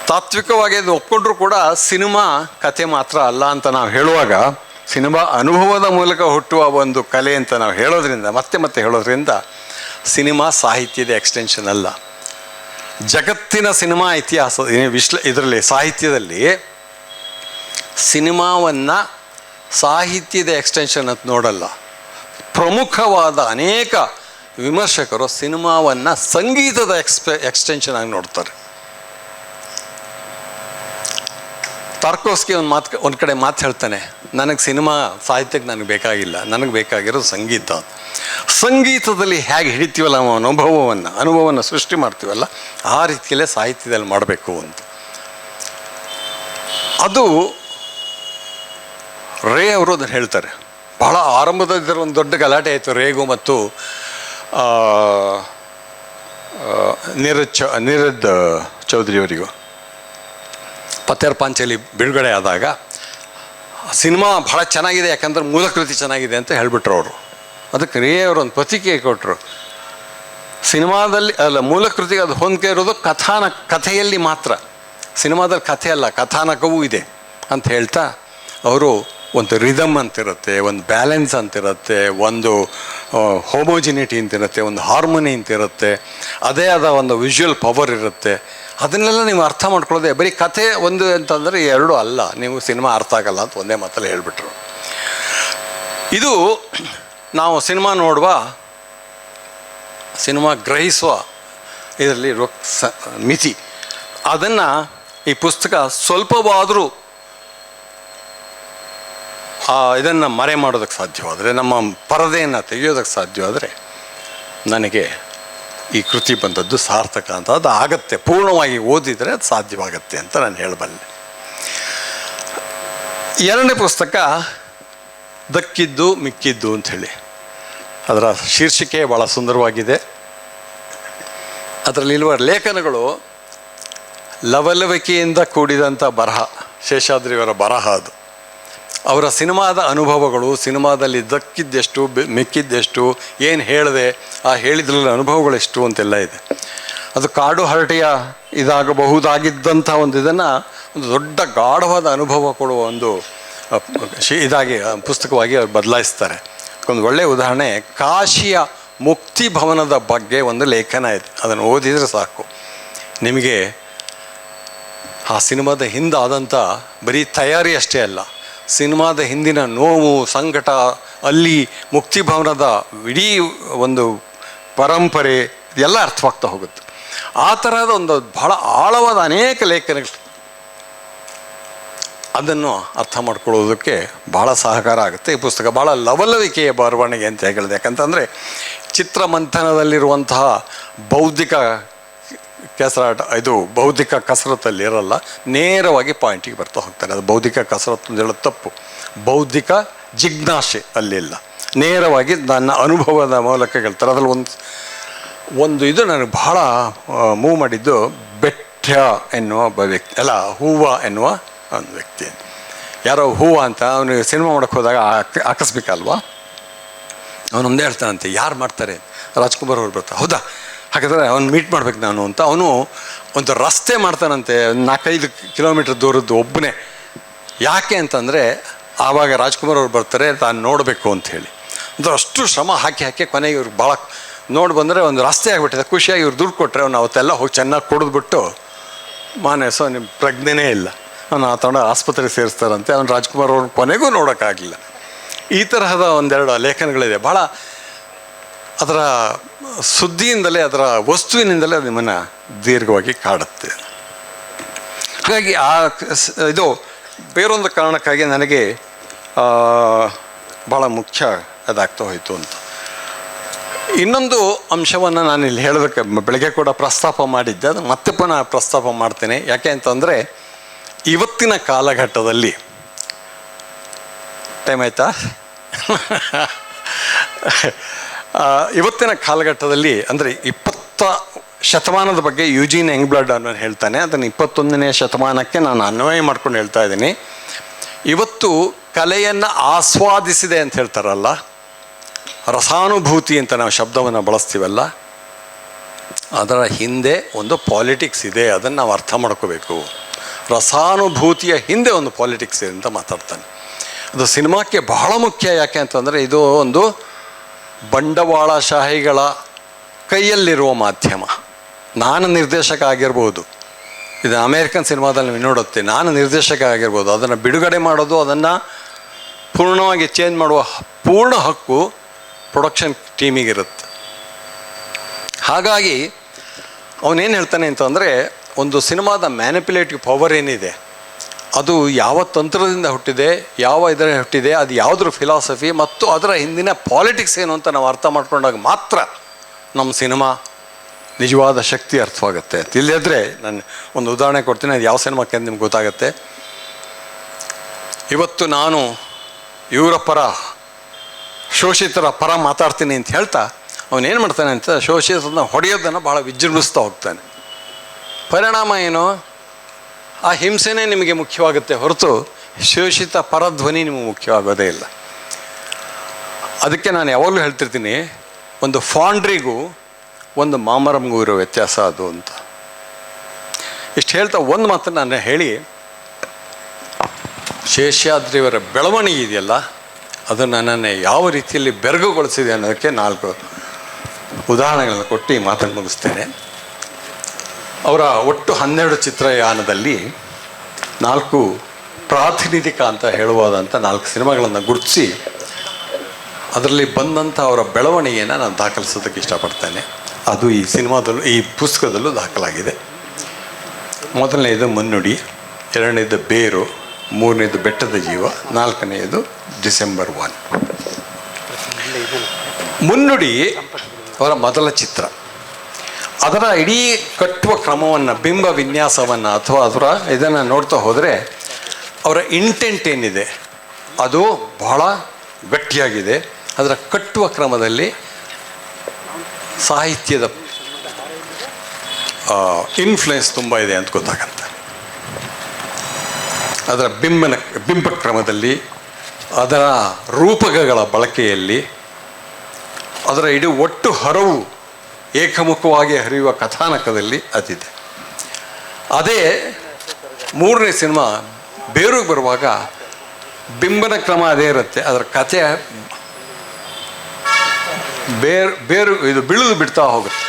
ತಾತ್ವಿಕವಾಗಿ ಅದು ಒಪ್ಕೊಂಡ್ರೂ ಕೂಡ ಸಿನಿಮಾ ಕತೆ ಮಾತ್ರ ಅಲ್ಲ ಅಂತ ನಾವು ಹೇಳುವಾಗ ಸಿನಿಮಾ ಅನುಭವದ ಮೂಲಕ ಹುಟ್ಟುವ ಒಂದು ಕಲೆ ಅಂತ ನಾವು ಹೇಳೋದ್ರಿಂದ, ಮತ್ತೆ ಮತ್ತೆ ಹೇಳೋದ್ರಿಂದ ಸಿನಿಮಾ ಸಾಹಿತ್ಯದ ಎಕ್ಸ್ಟೆನ್ಷನ್ ಅಲ್ಲ. ಜಗತ್ತಿನ ಸಿನಿಮಾ ಇತಿಹಾಸ ವಿಶ್ಲ, ಇದರಲ್ಲಿ, ಸಾಹಿತ್ಯದಲ್ಲಿ ಸಿನಿಮಾವನ್ನು ಸಾಹಿತ್ಯದ ಎಕ್ಸ್ಟೆನ್ಷನ್ ಅಂತ ನೋಡಲ್ಲ. ಪ್ರಮುಖವಾದ ಅನೇಕ ವಿಮರ್ಶಕರು ಸಿನಿಮಾವನ್ನು ಸಂಗೀತದ ಎಕ್ಸ್ಪೆ, ಎಕ್ಸ್ಟೆನ್ಷನ್ ಆಗಿ ನೋಡ್ತಾರೆ. ತಾರ್ಕೋಸ್ಕಿ ಒಂದು ಮಾತು, ಒಂದು ಕಡೆ ಮಾತು ಹೇಳ್ತಾನೆ. ನನಗೆ ಸಿನಿಮಾ ಸಾಹಿತ್ಯಕ್ಕೆ ನನಗೆ ಬೇಕಾಗಿಲ್ಲ. ನನಗೆ ಬೇಕಾಗಿರೋದು ಸಂಗೀತ. ಸಂಗೀತದಲ್ಲಿ ಹೇಗೆ ಹಿಡಿತೀವಲ್ಲ ನಾವು ಅನುಭವವನ್ನು ಅನುಭವವನ್ನು ಸೃಷ್ಟಿ ಮಾಡ್ತೀವಲ್ಲ, ಆ ರೀತಿಯಲ್ಲೇ ಸಾಹಿತ್ಯದಲ್ಲಿ ಮಾಡಬೇಕು ಅಂತ. ಅದು ರೇ ಅವರು ಅದನ್ನು ಹೇಳ್ತಾರೆ. ಬಹಳ ಆರಂಭದಲ್ಲಿ ಒಂದು ದೊಡ್ಡ ಗಲಾಟೆ ಆಯಿತು. ರೇಗು ಮತ್ತು ನೀರಜ್ ಚ ನೀರಜ್ ಚೌಧರಿಯವರಿಗೂ ಪತ್ತೇರ್ ಪಾಂಚಲಿ ಬಿಡುಗಡೆ ಆದಾಗ ಸಿನಿಮಾ ಭಾಳ ಚೆನ್ನಾಗಿದೆ, ಯಾಕಂದ್ರೆ ಮೂಲಕೃತಿ ಚೆನ್ನಾಗಿದೆ ಅಂತ ಹೇಳಿಬಿಟ್ರು ಅವರು. ಅದಕ್ಕೆ ರೇ ಅವರು ಒಂದು ಪ್ರತಿಕ್ರಿಯೆ ಕೊಟ್ಟರು ಸಿನಿಮಾದಲ್ಲಿ ಅಲ್ಲ ಮೂಲಕೃತಿಗೆ ಅದು ಹೊಂದಿಕೆ ಇರೋದು ಕಥಾನ, ಕಥೆಯಲ್ಲಿ ಮಾತ್ರ. ಸಿನಿಮಾದಲ್ಲಿ ಕಥೆ ಅಲ್ಲ, ಕಥಾನಕವೂ ಇದೆ ಅಂತ ಹೇಳ್ತಾ ಅವರು ಒಂದು ರಿದಮ್ ಅಂತಿರುತ್ತೆ, ಒಂದು ಬ್ಯಾಲೆನ್ಸ್ ಅಂತಿರುತ್ತೆ, ಒಂದು ಹೋಮೋಜಿನಿಟಿ ಅಂತಿರುತ್ತೆ, ಒಂದು ಹಾರ್ಮೋನಿ ಅಂತಿರುತ್ತೆ. ಅದೇ ಆದ ಒಂದು ವಿಜುವಲ್ ಪವರ್ ಇರುತ್ತೆ. ಅದನ್ನೆಲ್ಲ ನೀವು ಅರ್ಥ ಮಾಡ್ಕೊಳ್ಳೋದೆ ಬರೀ ಕಥೆ ಒಂದು ಅಂತಂದರೆ ಎರಡು ಅಲ್ಲ. ನೀವು ಸಿನಿಮಾ ಅರ್ಥ ಆಗಲ್ಲ ಅಂತ ಒಂದೇ ಮಾತಲ್ಲಿ ಹೇಳಿಬಿಟ್ರು. ಇದು ನಾವು ಸಿನಿಮಾ ನೋಡುವ, ಸಿನಿಮಾ ಗ್ರಹಿಸುವ ಇದರಲ್ಲಿ ಮಿತಿ. ಅದನ್ನು ಈ ಪುಸ್ತಕ ಸ್ವಲ್ಪವಾದರೂ ಇದನ್ನು ಮರೆ ಮಾಡೋದಕ್ಕೆ ಸಾಧ್ಯವಾದರೆ, ನಮ್ಮ ಪರದೆಯನ್ನು ತೆಗೆಯೋದಕ್ಕೆ ಸಾಧ್ಯವಾದರೆ ನನಗೆ ಈ ಕೃತಿ ಬಂದದ್ದು ಸಾರ್ಥಕ ಅಂತ. ಅದು ಆಗತ್ತೆ, ಪೂರ್ಣವಾಗಿ ಓದಿದರೆ ಅದು ಸಾಧ್ಯವಾಗತ್ತೆ ಅಂತ ನಾನು ಹೇಳಬಲ್ಲೆ. ಎರಡನೇ ಪುಸ್ತಕ, ದಕ್ಕಿದ್ದು ಮಿಕ್ಕಿದ್ದು ಅಂಥೇಳಿ ಅದರ ಶೀರ್ಷಿಕೆ ಭಾಳ ಸುಂದರವಾಗಿದೆ. ಅದರಲ್ಲಿರುವ ಲೇಖನಗಳು ಲವಲವಿಕೆಯಿಂದ ಕೂಡಿದಂಥ ಬರಹ, ಶೇಷಾದ್ರಿಯವರ ಬರಹ ಅದು. ಅವರ ಸಿನಿಮಾದ ಅನುಭವಗಳು, ಸಿನಿಮಾದಲ್ಲಿ ದಕ್ಕಿದ್ದೆಷ್ಟು ಮಿಕ್ಕಿದ್ದೆಷ್ಟು, ಏನು ಹೇಳಿದೆ, ಆ ಹೇಳಿದ್ರಲ್ಲಿ ಅನುಭವಗಳೆಷ್ಟು ಅಂತೆಲ್ಲ ಇದೆ. ಅದು ಕಾಡು ಹರಟೆಯ ಇದಾಗಬಹುದಾಗಿದ್ದಂಥ ಒಂದು ಇದನ್ನು ಒಂದು ದೊಡ್ಡ ಗಾಢವಾದ ಅನುಭವ ಕೊಡುವ ಒಂದು ಇದಾಗಿ ಪುಸ್ತಕವಾಗಿ ಅವ್ರು ಬದಲಾಯಿಸ್ತಾರೆ. ಒಂದು ಒಳ್ಳೆಯ ಉದಾಹರಣೆ, ಕಾಶಿಯ ಮುಕ್ತಿ ಭವನದ ಬಗ್ಗೆ ಒಂದು ಲೇಖನ ಇದೆ. ಅದನ್ನು ಓದಿದರೆ ಸಾಕು. ನಿಮಗೆ ಆ ಸಿನಿಮಾದ ಹಿಂದಾದಂಥ ಬರೀ ತಯಾರಿ ಅಷ್ಟೇ ಅಲ್ಲ ಸಿನಿಮಾದ ಹಿಂದಿನ ನೋವು, ಸಂಕಟ, ಅಲ್ಲಿ ಮುಕ್ತಿ ಭವನದ ಇಡೀ ಒಂದು ಪರಂಪರೆ ಎಲ್ಲ ಅರ್ಥವಾಗ್ತಾ ಹೋಗುತ್ತೆ. ಆ ಥರದ ಒಂದು ಬಹಳ ಆಳವಾದ ಅನೇಕ ಲೇಖನಗಳು. ಅದನ್ನು ಅರ್ಥ ಮಾಡ್ಕೊಳ್ಳೋದಕ್ಕೆ ಭಾಳ ಸಹಕಾರ ಆಗುತ್ತೆ. ಈ ಪುಸ್ತಕ ಭಾಳ ಲವಲವಿಕೆಯ ಬರವಣಿಗೆ ಅಂತ ಹೇಳಿದೆ. ಯಾಕಂತಂದರೆ ಚಿತ್ರಮಂಥನದಲ್ಲಿರುವಂತಹ ಬೌದ್ಧಿಕ ಕೆಸರಾಟ, ಇದು ಬೌದ್ಧಿಕ ಕಸರತ್ತಲ್ಲಿ ಇರಲ್ಲ, ನೇರವಾಗಿ ಪಾಯಿಂಟಿಗೆ ಬರ್ತಾ ಹೋಗ್ತಾರೆ. ಅದು ಬೌದ್ಧಿಕ ಕಸರತ್ತು ಅಂತ ಹೇಳೋದು ತಪ್ಪು. ಬೌದ್ಧಿಕ ಜಿಜ್ಞಾಸೆ ಅಲ್ಲಿಲ್ಲ ನೇರವಾಗಿ ನನ್ನ ಅನುಭವದ ಮೂಲಕ ಹೇಳ್ತಾರೆ. ಅದರಲ್ಲಿ ಒಂದು ಒಂದು ಇದು ನನಗೆ ಬಹಳ ಮೂವ್ ಮಾಡಿದ್ದು ಬೆಟ್ಟ ಎನ್ನುವ ಒಬ್ಬ ವ್ಯಕ್ತಿ, ಅಲ್ಲ, ಹೂವ ಎನ್ನುವ ಒಂದು ವ್ಯಕ್ತಿ. ಯಾರೋ ಹೂವ ಅಂತ ಅವನಿಗೆ ಸಿನಿಮಾ ಮಾಡೋಕ್ಕೆ ಹೋದಾಗ ಆಕ- ಆಕಸ್ಮಿಕ ಅಲ್ವಾ? ಅವನು ಒಂದೇ ಹೇಳ್ತಾನಂತೆ, ಯಾರು ಮಾಡ್ತಾರೆ? ರಾಜ್ಕುಮಾರ್ ಅವ್ರು ಬರ್ತಾರೆ, ಹೌದಾ? ಹಾಗಾದರೆ ಅವ್ನು ಮೀಟ್ ಮಾಡ್ಬೇಕು ನಾನು ಅಂತ. ಅವನು ಒಂದು ರಸ್ತೆ ಮಾಡ್ತಾನಂತೆ, ನಾಲ್ಕೈದು ಕಿಲೋಮೀಟ್ರ್ ದೂರದ್ದು ಒಬ್ಬನೇ ಯಾಕೆ ಅಂತಂದರೆ, ಆವಾಗ ರಾಜ್ಕುಮಾರ್ ಅವ್ರು ಬರ್ತಾರೆ, ತಾನು ನೋಡಬೇಕು ಅಂತ ಹೇಳಿ. ಅಂದ್ರೆ ಅಷ್ಟು ಶ್ರಮ ಹಾಕಿ ಹಾಕಿ ಕೊನೆಗೆ ಇವ್ರು ಭಾಳ ನೋಡಿ ಬಂದರೆ ಒಂದು ರಸ್ತೆ ಆಗಿಬಿಟ್ಟಿದೆ. ಖುಷಿಯಾಗಿ ಇವ್ರು ದುಡ್ಡು ಕೊಟ್ಟರೆ ಅವ್ನು ಅವತ್ತೆಲ್ಲ ಹೋಗಿ ಚೆನ್ನಾಗಿ ಕುಡಿದ್ಬಿಟ್ಟು ಸೊ ನಿಮ್ಮ ಪ್ರಜ್ಞೆನೇ ಇಲ್ಲ. ಅವನು ಆ ತಗೊಂಡು ಆಸ್ಪತ್ರೆಗೆ ಸೇರಿಸ್ತಾರಂತೆ. ಅವ್ನು ರಾಜ್ಕುಮಾರ್ ಅವ್ರನ್ನ ಕೊನೆಗೂ ನೋಡೋಕ್ಕಾಗಲಿಲ್ಲ ಈ ತರಹದ ಒಂದೆರಡು ಲೇಖನಗಳಿದೆ. ಭಾಳ ಅದರ ಸುದ್ದಿಯಿಂದಲೇ ಅದರ ವಸ್ತುವಿನಿಂದಲೇ ಅದು ನಿಮ್ಮನ್ನು ದೀರ್ಘವಾಗಿ ಕಾಡುತ್ತೆ. ಹಾಗಾಗಿ ಆ ಇದು ಬೇರೊಂದು ಕಾರಣಕ್ಕಾಗಿ ನನಗೆ ಭಾಳ ಮುಖ್ಯ ಅದಾಗ್ತಾ ಹೋಯಿತು ಅಂತ. ಇನ್ನೊಂದು ಅಂಶವನ್ನು ನಾನು ಇಲ್ಲಿ ಹೇಳಬೇಕು ಬೆಳಗ್ಗೆ ಕೂಡ ಪ್ರಸ್ತಾಪ ಮಾಡಿದ್ದೆ, ಅದು ಮತ್ತೆ ಪುನಃ ಪ್ರಸ್ತಾಪ ಮಾಡ್ತೇನೆ. ಯಾಕೆ ಅಂತಂದರೆ, ಇವತ್ತಿನ ಕಾಲಘಟ್ಟದಲ್ಲಿ, ಟೈಮ್ ಆಯ್ತಾ? ಇವತ್ತಿನ ಕಾಲಘಟ್ಟದಲ್ಲಿ ಅಂದರೆ ಇಪ್ಪತ್ತ ಶತಮಾನದ ಬಗ್ಗೆ ಯುಜೀನ್ ಎಂಗ್ಬ್ಲಡ್ ಅನ್ನೋ ಹೇಳ್ತಾನೆ. ಅದನ್ನು ಇಪ್ಪತ್ತೊಂದನೇ ಶತಮಾನಕ್ಕೆ ನಾನು ಅನ್ವಯ ಮಾಡ್ಕೊಂಡು ಹೇಳ್ತಾ ಇದ್ದೀನಿ. ಇವತ್ತು ಕಲೆಯನ್ನು ಆಸ್ವಾದಿಸಿದೆ ಅಂತ ಹೇಳ್ತಾರಲ್ಲ, ರಸಾನುಭೂತಿ ಅಂತ ನಾವು ಶಬ್ದವನ್ನು ಬಳಸ್ತೀವಲ್ಲ, ಅದರ ಹಿಂದೆ ಒಂದು ಪಾಲಿಟಿಕ್ಸ್ ಇದೆ, ಅದನ್ನು ನಾವು ಅರ್ಥ ಮಾಡ್ಕೋಬೇಕು. ರಸಾನುಭೂತಿಯ ಹಿಂದೆ ಒಂದು ಪಾಲಿಟಿಕ್ಸ್ ಇದೆ ಅಂತ ಮಾತಾಡ್ತಾನೆ. ಅದು ಸಿನಿಮಾಕ್ಕೆ ಬಹಳ ಮುಖ್ಯ ಯಾಕೆ ಅಂತಂದರೆ ಇದು ಒಂದು ಬಂಡವಾಳಶಾಹಿಗಳ ಕೈಯಲ್ಲಿರುವ ಮಾಧ್ಯಮ. ನಾನು ನಿರ್ದೇಶಕ ಆಗಿರ್ಬೋದು. ಇದು ಅಮೇರಿಕನ್ ಸಿನಿಮಾದಲ್ಲಿ ನೀವು ನೋಡುತ್ತೆ. ನಾನು ನಿರ್ದೇಶಕ ಆಗಿರ್ಬೋದು. ಅದನ್ನು ಬಿಡುಗಡೆ ಮಾಡೋದು, ಅದನ್ನು ಪೂರ್ಣವಾಗಿ ಚೇಂಜ್ ಮಾಡುವ ಪೂರ್ಣ ಹಕ್ಕು ಪ್ರೊಡಕ್ಷನ್ ಟೀಮಿಗಿರುತ್ತೆ ಹಾಗಾಗಿ, ಅವನೇನು ಹೇಳ್ತಾನೆ ಅಂತಂದರೆ, ಒಂದು ಸಿನಿಮಾದ ಮ್ಯಾನಿಪ್ಯುಲೇಟಿವ್ ಪವರ್ ಏನಿದೆ? ಅದು ಯಾವ ತಂತ್ರದಿಂದ ಹುಟ್ಟಿದೆ, ಯಾವ ಇದರ ಹುಟ್ಟಿದೆ, ಅದು ಯಾವುದ್ರ ಫಿಲಾಸಫಿ ಮತ್ತು ಅದರ ಹಿಂದಿನ ಪಾಲಿಟಿಕ್ಸ್ ಏನು ಅಂತ ನಾವು ಅರ್ಥ ಮಾಡ್ಕೊಂಡಾಗ ಮಾತ್ರ ನಮ್ಮ ಸಿನಿಮಾ ನಿಜವಾದ ಶಕ್ತಿ ಅರ್ಥವಾಗುತ್ತೆ. ತಿಳಿದ್ರೆ ನಾನು ಒಂದು ಉದಾಹರಣೆ ಕೊಡ್ತೀನಿ, ಅದು ಯಾವ ಸಿನಿಮಾಕ್ಕೆ ನಿಮ್ಗೆ ಗೊತ್ತಾಗುತ್ತೆ. ಇವತ್ತು ನಾನು ಇವರ ಪರ, ಶೋಷಿತರ ಪರ ಮಾತಾಡ್ತೀನಿ ಅಂತ ಹೇಳ್ತಾ ಅವನೇನು ಮಾಡ್ತಾನೆ ಅಂತ ಶೋಷಿತರನ್ನ ಹೊಡೆಯೋದನ್ನು ಭಾಳ ವಿಜೃಂಭಿಸ್ತಾ ಹೋಗ್ತಾನೆ. ಪರಿಣಾಮ ಏನು? ಆ ಹಿಂಸೆನೇ ನಿಮಗೆ ಮುಖ್ಯವಾಗುತ್ತೆ ಹೊರತು ಶೋಷಿತ ಪರಧ್ವನಿ ನಿಮಗೆ ಮುಖ್ಯವಾಗೋದೇ ಇಲ್ಲ. ಅದಕ್ಕೆ ನಾನು ಯಾವಾಗಲೂ ಹೇಳ್ತಿರ್ತೀನಿ, ಒಂದು ಫಾಂಡ್ರಿಗೂ ಒಂದು ಮಾಮರಂಗೂ ಇರೋ ವ್ಯತ್ಯಾಸ ಅದು ಅಂತ. ಇಷ್ಟು ಹೇಳ್ತಾ ಒಂದು ಮಾತನ್ನು ನಾನು ಹೇಳಿ ಶೇಷಾದ್ರಿಯವರ ಬೆಳವಣಿಗೆ ಇದೆಯಲ್ಲ ಅದು ನನ್ನನ್ನು ಯಾವ ರೀತಿಯಲ್ಲಿ ಬೆರಗುಗೊಳಿಸಿದೆ ಅನ್ನೋದಕ್ಕೆ ನಾಲ್ಕು ಉದಾಹರಣೆಗಳನ್ನು ಕೊಟ್ಟು ಈ ಮಾತನ್ನು ಮುಗಿಸ್ತೇನೆ. ಅವರ ಒಟ್ಟು ಹನ್ನೆರಡು ಚಿತ್ರಯಾನದಲ್ಲಿ ನಾಲ್ಕು ಪ್ರಾತಿನಿಧಿಕ ಅಂತ ಹೇಳುವುದಂಥ ನಾಲ್ಕು ಸಿನಿಮಾಗಳನ್ನು ಗುರುತಿಸಿ ಅದರಲ್ಲಿ ಬಂದಂಥ ಅವರ ಬೆಳವಣಿಗೆಯನ್ನು ನಾನು ದಾಖಲಿಸೋದಕ್ಕೆ ಇಷ್ಟಪಡ್ತೇನೆ. ಅದು ಈ ಸಿನಿಮಾದಲ್ಲೂ, ಈ ಪುಸ್ತಕದಲ್ಲೂ ದಾಖಲಾಗಿದೆ. ಮೊದಲನೆಯದು ಮುನ್ನುಡಿ, ಎರಡನೇದು ಬೇರು, ಮೂರನೇದು ಬೆಟ್ಟದ ಜೀವ ನಾಲ್ಕನೆಯದು ಡಿಸೆಂಬರ್ ಒನ್. ಮುನ್ನುಡಿ ಅವರ ಮೊದಲ ಚಿತ್ರ. ಅದರ ಇಡೀ ಕಟ್ಟುವ ಕ್ರಮವನ್ನು, ಬಿಂಬ ವಿನ್ಯಾಸವನ್ನು ಅಥವಾ ಅದರ ಇದನ್ನು ನೋಡ್ತಾ ಹೋದರೆ ಅವರ ಇಂಟೆಂಟ್ ಏನಿದೆ, ಅದು ಬಹಳ ಗಟ್ಟಿಯಾಗಿದೆ. ಅದರ ಕಟ್ಟುವ ಕ್ರಮದಲ್ಲಿ ಸಾಹಿತ್ಯದ ಇನ್ಫ್ಲುಯೆನ್ಸ್ ತುಂಬ ಇದೆ ಅಂತ ಗೊತ್ತಾಗತ್ತೆ. ಅದರ ಬಿಂಬನ, ಬಿಂಬ ಕ್ರಮದಲ್ಲಿ ಅದರ ರೂಪಕಗಳ ಬಳಕೆಯಲ್ಲಿ ಅದರ ಇಡೀ ಒಟ್ಟು ಹರವು ಏಕಮುಖವಾಗಿ ಹರಿಯುವ ಕಥಾನಕದಲ್ಲಿ ಅದಿದೆ ಅದೇ ಮೂರನೇ ಸಿನಿಮಾ ಬೇರುಗೆ ಬರುವಾಗ ಬಿಂಬನ ಕ್ರಮ ಅದೇ ಇರುತ್ತೆ. ಅದರ ಕಥೆ ಬೇರು ಬೇರು, ಇದು ಬಿಳಿದು ಬಿಡ್ತಾ ಹೋಗುತ್ತೆ.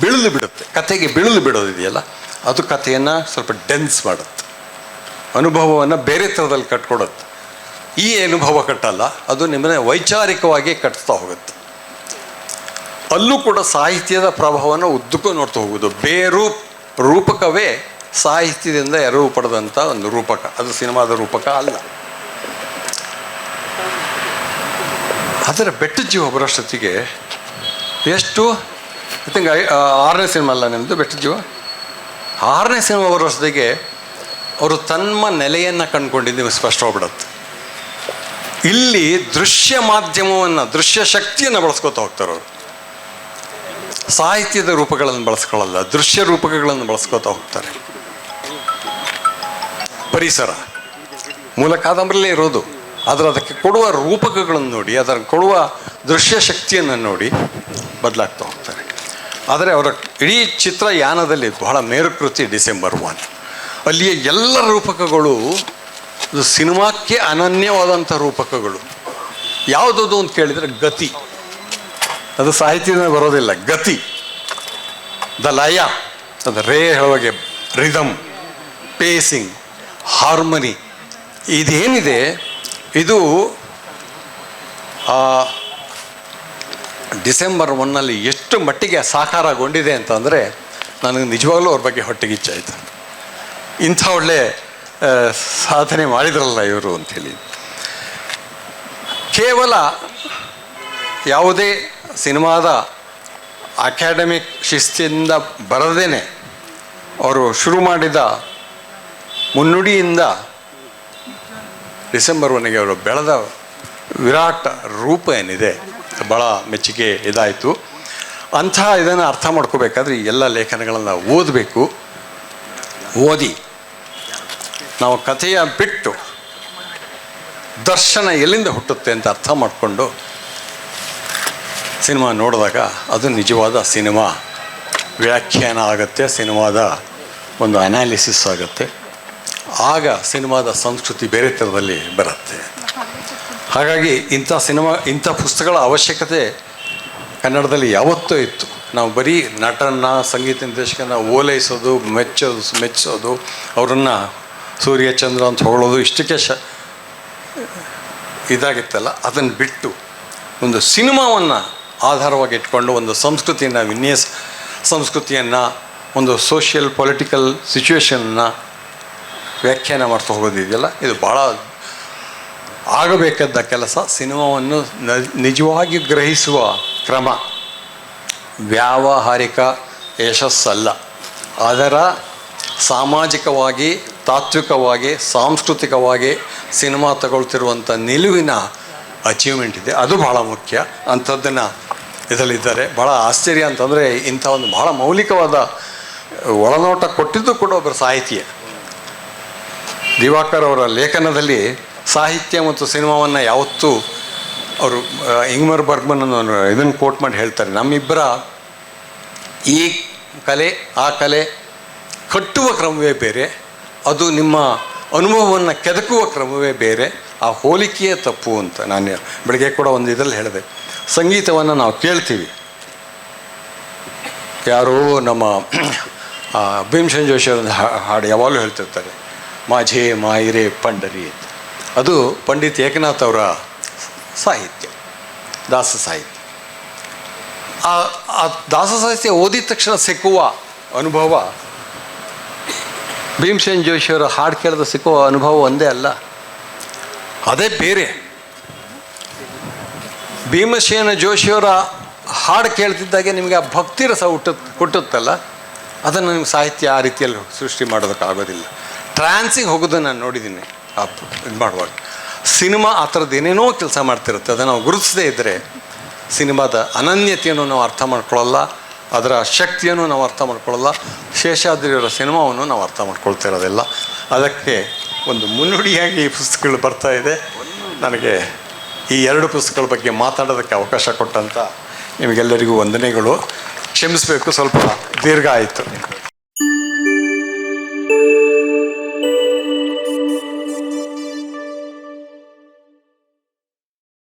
ಬಿಳಿದು ಬಿಡುತ್ತೆ. ಕಥೆಗೆ ಬಿಳಿದು ಬಿಡೋದಿದೆಯಲ್ಲ ಅದು ಕಥೆಯನ್ನು ಸ್ವಲ್ಪ ಡೆನ್ಸ್ ಮಾಡುತ್ತೆ. ಅನುಭವವನ್ನು ಬೇರೆ ಥರದಲ್ಲಿ ಕಟ್ಕೊಡುತ್ತೆ. ಈ ಅನುಭವ ಕಟ್ಟಲ್ಲ, ಅದು ನಿಮ್ಮನ್ನ ವೈಚಾರಿಕವಾಗಿ ಕಟ್ತಾ ಹೋಗುತ್ತೆ. ಅಲ್ಲೂ ಕೂಡ ಸಾಹಿತ್ಯದ ಪ್ರಭಾವವನ್ನು ಉದ್ದಕ್ಕೂ ನೋಡ್ತಾ ಹೋಗೋದು ಬೇರು ರೂಪಕವೇ ಸಾಹಿತ್ಯದಿಂದ ಎರವು ಪಡೆದಂಥ ಒಂದು ರೂಪಕ. ಅದು ಸಿನಿಮಾದ ರೂಪಕ ಅಲ್ಲ. ಅದರ ಬೆಟ್ಟ ಜೀವ ಬರೋಷ್ಟೊತ್ತಿಗೆ ಎಷ್ಟು? ಐ ಥಿಂಕ್ ಆರನೇ ಸಿನಿಮಾ ಅಲ್ಲ ನಿಮ್ಮದು ಬೆಟ್ಟ ಜೀವ? ಆರನೇ ಸಿನಿಮಾ ಬರೋಷ್ಟೊತ್ತಿಗೆ ಅವರು ತಮ್ಮ ನೆಲೆಯನ್ನು ಕಂಡುಕೊಂಡಿದ್ದು ನಿಮಗೆ ಸ್ಪಷ್ಟವಾಗ್ಬಿಡತ್ತೆ. ಇಲ್ಲಿ ದೃಶ್ಯ ಮಾಧ್ಯಮವನ್ನು, ದೃಶ್ಯ ಶಕ್ತಿಯನ್ನು ಬಳಸ್ಕೊತಾ ಹೋಗ್ತಾರೆ ಅವರು. ಸಾಹಿತ್ಯದ ರೂಪಗಳನ್ನು ಬಳಸ್ಕೊಳ್ಳಲ್ಲ, ದೃಶ್ಯ ರೂಪಕಗಳನ್ನು ಬಳಸ್ಕೊತಾ ಹೋಗ್ತಾರೆ. ಪರಿಸರ, ಮೂಲ ಕಾದಂಬರಿಲೇ ಇರೋದು. ಆದರೆ ಅದಕ್ಕೆ ಕೊಡುವ ರೂಪಕಗಳನ್ನು ನೋಡಿ, ಅದರ ಕೊಡುವ ದೃಶ್ಯ ಶಕ್ತಿಯನ್ನು ನೋಡಿ ಬದಲಾಗ್ತಾ ಹೋಗ್ತಾರೆ. ಆದರೆ ಅವರ ಇಡೀ ಚಿತ್ರಯಾನದಲ್ಲಿ ಬಹಳ ಮೇರುಕೃತಿ ಡಿಸೆಂಬರ್ ಒನ್. ಅಲ್ಲಿಯ ಎಲ್ಲ ರೂಪಕಗಳು ಸಿನಿಮಾಕ್ಕೆ ಅನನ್ಯವಾದಂಥ ರೂಪಕಗಳು. ಯಾವುದದು ಅಂತ ಕೇಳಿದರೆ ಗತಿ. ಅದು ಸಾಹಿತ್ಯದಿಂದ ಬರೋದಿಲ್ಲ. ಗತಿ. ದ ಲಯ. ಅದು ರೇ ಹೇಳುವಾಗೆ ರಿದಮ್, ಪೇಸಿಂಗ್, ಹಾರ್ಮನಿ. ಇದೇನಿದೆ? ಇದು ಡಿಸೆಂಬರ್ ಒನ್ನಲ್ಲಿ ಎಷ್ಟು ಮಟ್ಟಿಗೆ ಸಾಕಾರಗೊಂಡಿದೆ ಅಂತಂದರೆ ನನಗೆ ನಿಜವಾಗ್ಲೂ ಅವ್ರ ಬಗ್ಗೆ ಹೊಟ್ಟೆಗಿಚ್ಚಾಯಿತು ಇಂಥ ಒಳ್ಳೆ ಸಾಧನೆ ಮಾಡಿದ್ರಲ್ಲ ಇವರು ಅಂಥೇಳಿ. ಕೇವಲ ಯಾವುದೇ ಸಿನಿಮಾದ ಅಕಾಡೆಮಿಕ್ ಶಿಸ್ತಿಂದ ಬರದೇನೆ ಅವರು ಶುರು ಮಾಡಿದ ಮುನ್ನುಡಿಯಿಂದ ಡಿಸೆಂಬರ್ ಒನಗೆ ಅವರು ಬೆಳೆದ ವಿರಾಟ್ ರೂಪ ಏನಿದೆ ಭಾಳ ಮೆಚ್ಚುಗೆ ಇದಾಯಿತು. ಅಂಥ ಇದನ್ನು ಅರ್ಥ ಮಾಡ್ಕೋಬೇಕಾದ್ರೆ ಈ ಎಲ್ಲ ಲೇಖನಗಳನ್ನು ಓದಬೇಕು. ಓದಿ. ನಾವು ಕಥೆಯ ಬಿಟ್ಟು ದರ್ಶನ ಎಲ್ಲಿಂದ ಹುಟ್ಟುತ್ತೆ ಅಂತ ಅರ್ಥ ಮಾಡಿಕೊಂಡು ಸಿನಿಮಾ ನೋಡಿದಾಗ ಅದು ನಿಜವಾದ ಸಿನಿಮಾ. ವ್ಯಾಖ್ಯಾನ ಆಗುತ್ತೆ, ಸಿನಿಮಾದ ಒಂದು ಅನಾಲಿಸಿಸ್ ಆಗುತ್ತೆ. ಆಗ ಸಿನಿಮಾದ ಸಂಸ್ಕೃತಿ ಬೇರೆ ಥರದಲ್ಲಿ ಬರುತ್ತೆ. ಹಾಗಾಗಿ ಇಂಥ ಸಿನಿಮಾ, ಇಂಥ ಪುಸ್ತಕಗಳ ಅವಶ್ಯಕತೆ ಕನ್ನಡದಲ್ಲಿ ಯಾವತ್ತೂ ಇತ್ತು. ನಾವು ಬರೀ ನಟನ ಸಂಗೀತ ನಿರ್ದೇಶಕನ ಓಲೈಸೋದು, ಮೆಚ್ಚೋದು ಮೆಚ್ಚಿಸೋದು ಅವರನ್ನು ಸೂರ್ಯ, ಚಂದ್ರ ಅಂತ ಹೊಗಳೋದು ಇಷ್ಟಕ್ಕೆ ಶ, ಇದಾಗಿತ್ತಲ್ಲ, ಅದನ್ನು ಬಿಟ್ಟು ಒಂದು ಸಿನಿಮಾವನ್ನು ಆಧಾರವಾಗಿ ಇಟ್ಕೊಂಡು ಒಂದು ಸಂಸ್ಕೃತಿಯನ್ನು ವಿನ್ಯಾಸ, ಸಂಸ್ಕೃತಿಯನ್ನು, ಒಂದು ಸೋಷಿಯಲ್ ಪೊಲಿಟಿಕಲ್ ಸಿಚುವೇಶನ್ನ ವ್ಯಾಖ್ಯಾನ ಮಾಡ್ತಾ ಹೋಗೋದಿದೆಯಲ್ಲ ಇದು ಭಾಳ ಆಗಬೇಕಾದ ಕೆಲಸ. ಸಿನಿಮಾವನ್ನು ನಿಜವಾಗಿ ಗ್ರಹಿಸುವ ಕ್ರಮ. ವ್ಯಾವಹಾರಿಕ ಯಶಸ್ಸಲ್ಲ. ಅದರ ಸಾಮಾಜಿಕವಾಗಿ, ತಾತ್ವಿಕವಾಗಿ, ಸಾಂಸ್ಕೃತಿಕವಾಗಿ ಸಿನಿಮಾ ತಗೊಳ್ತಿರುವಂಥ ನಿಲುವಿನ ಅಚೀವ್ಮೆಂಟ್ ಇದೆ. ಅದು ಭಾಳ ಮುಖ್ಯ. ಅಂಥದ್ದನ್ನು ಇದರಲ್ಲಿದ್ದಾರೆ. ಭಾಳ ಆಶ್ಚರ್ಯ ಅಂತಂದರೆ ಇಂಥ ಒಂದು ಭಾಳ ಮೌಲಿಕವಾದ ಒಳನೋಟ ಕೊಟ್ಟಿದ್ದು ಕೂಡ ಒಬ್ಬರ ಸಾಹಿತಿಯೇ. ದಿವಾಕರ್ ಅವರ ಲೇಖನದಲ್ಲಿ ಸಾಹಿತ್ಯ ಮತ್ತು ಸಿನಿಮಾವನ್ನು ಯಾವತ್ತೂ ಅವರು ಇಂಗ್ಮರ್ ಬರ್ಗ್ಮನ್ ಅನ್ನೋ ಇದನ್ನು ಕೋಟ್ ಮಾಡಿ ಹೇಳ್ತಾರೆ. ನಮ್ಮಿಬ್ಬರ ಈ ಕಲೆ, ಆ ಕಲೆ ಕಟ್ಟುವ ಕ್ರಮವೇ ಬೇರೆ, ಅದು ನಿಮ್ಮ ಅನುಭವವನ್ನು ಕೆದಕುವ ಕ್ರಮವೇ ಬೇರೆ, ಆ ಹೋಲಿಕೆಯೇ ತಪ್ಪು ಅಂತ ನಾನು ಬೆಳಗ್ಗೆ ಕೂಡ ಒಂದು ಇದರಲ್ಲಿ ಹೇಳಿದೆ. ಸಂಗೀತವನ್ನು ನಾವು ಕೇಳ್ತೀವಿ. ಯಾರು ನಮ್ಮ ಭೀಮಸೇನ್ ಜೋಶಿ ಅವರ ಹಾಡು ಯಾವಾಗಲೂ ಹೇಳ್ತಿರ್ತಾರೆ, ಮಾಝೆ ಮಾಯಿರೆ ಪಂಡರಿ ಅಂತ. ಅದು ಪಂಡಿತ್ ಏಕನಾಥ್ ಅವರ ಸಾಹಿತ್ಯ, ದಾಸ ಸಾಹಿತ್ಯ. ಆ ಆ ದಾಸ ಸಾಹಿತ್ಯ ಓದಿದ ತಕ್ಷಣ ಸಿಕ್ಕುವ ಅನುಭವ ಭೀಮಸೇನ್ ಜೋಶಿಯವರ ಹಾಡು ಕೇಳಿದ ಸಿಕ್ಕುವ ಅನುಭವ ಒಂದೇ ಅಲ್ಲ. ಅದೇ ಬೇರೆ. ಭೀಮಸೇನ ಜೋಶಿಯವರ ಹಾಡು ಕೇಳ್ತಿದ್ದಾಗೆ ನಿಮಗೆ ಆ ಭಕ್ತಿ ರಸ ಹುಟ್ಟುತ್ತೆ ಹುಟ್ಟುತ್ತಲ್ಲ? ಅದನ್ನು ನಿಮ್ಗೆ ಸಾಹಿತ್ಯ ಆ ರೀತಿಯಲ್ಲಿ ಸೃಷ್ಟಿ ಮಾಡೋದಕ್ಕಾಗೋದಿಲ್ಲ. ಟ್ರಾನ್ಸಿಗೆ ಹೋಗೋದನ್ನು ನಾನು ನೋಡಿದ್ದೀನಿ. ಆ ಇದು ಮಾಡುವಾಗ. ಸಿನಿಮಾ ಆ ಥರದ್ದು ಏನೇನೋ ಕೆಲಸ ಮಾಡ್ತಿರುತ್ತೆ. ಅದನ್ನು ನಾವು ಗುರುತಿಸದೇ ಇದ್ದರೆ ಸಿನಿಮಾದ ಅನನ್ಯತೆಯನ್ನು ನಾವು ಅರ್ಥ ಮಾಡ್ಕೊಳ್ಳಲ್ಲ. ಅದರ ಶಕ್ತಿಯನ್ನು ನಾವು ಅರ್ಥ ಮಾಡ್ಕೊಳ್ಳಲ್ಲ. ಶೇಷಾದ್ರಿಯವರ ಸಿನಿಮಾವನ್ನು ನಾವು ಅರ್ಥ ಮಾಡ್ಕೊಳ್ತಿರೋದಿಲ್ಲ ಅದಕ್ಕೆ ಒಂದು ಮುನ್ನುಡಿಯಾಗಿ ಈ ಪುಸ್ತಕಗಳು ಬರ್ತಾ ಇದೆ. ನನಗೆ ಈ ಎರಡು ಪುಸ್ತಕಗಳ ಬಗ್ಗೆ ಮಾತಾಡೋದಕ್ಕೆ ಅವಕಾಶ ಕೊಟ್ಟಂಥ ನಿಮಗೆಲ್ಲರಿಗೂ ವಂದನೆಗಳು. ಕ್ಷಮಿಸಬೇಕು ಸ್ವಲ್ಪ ದೀರ್ಘ ಆಯಿತು.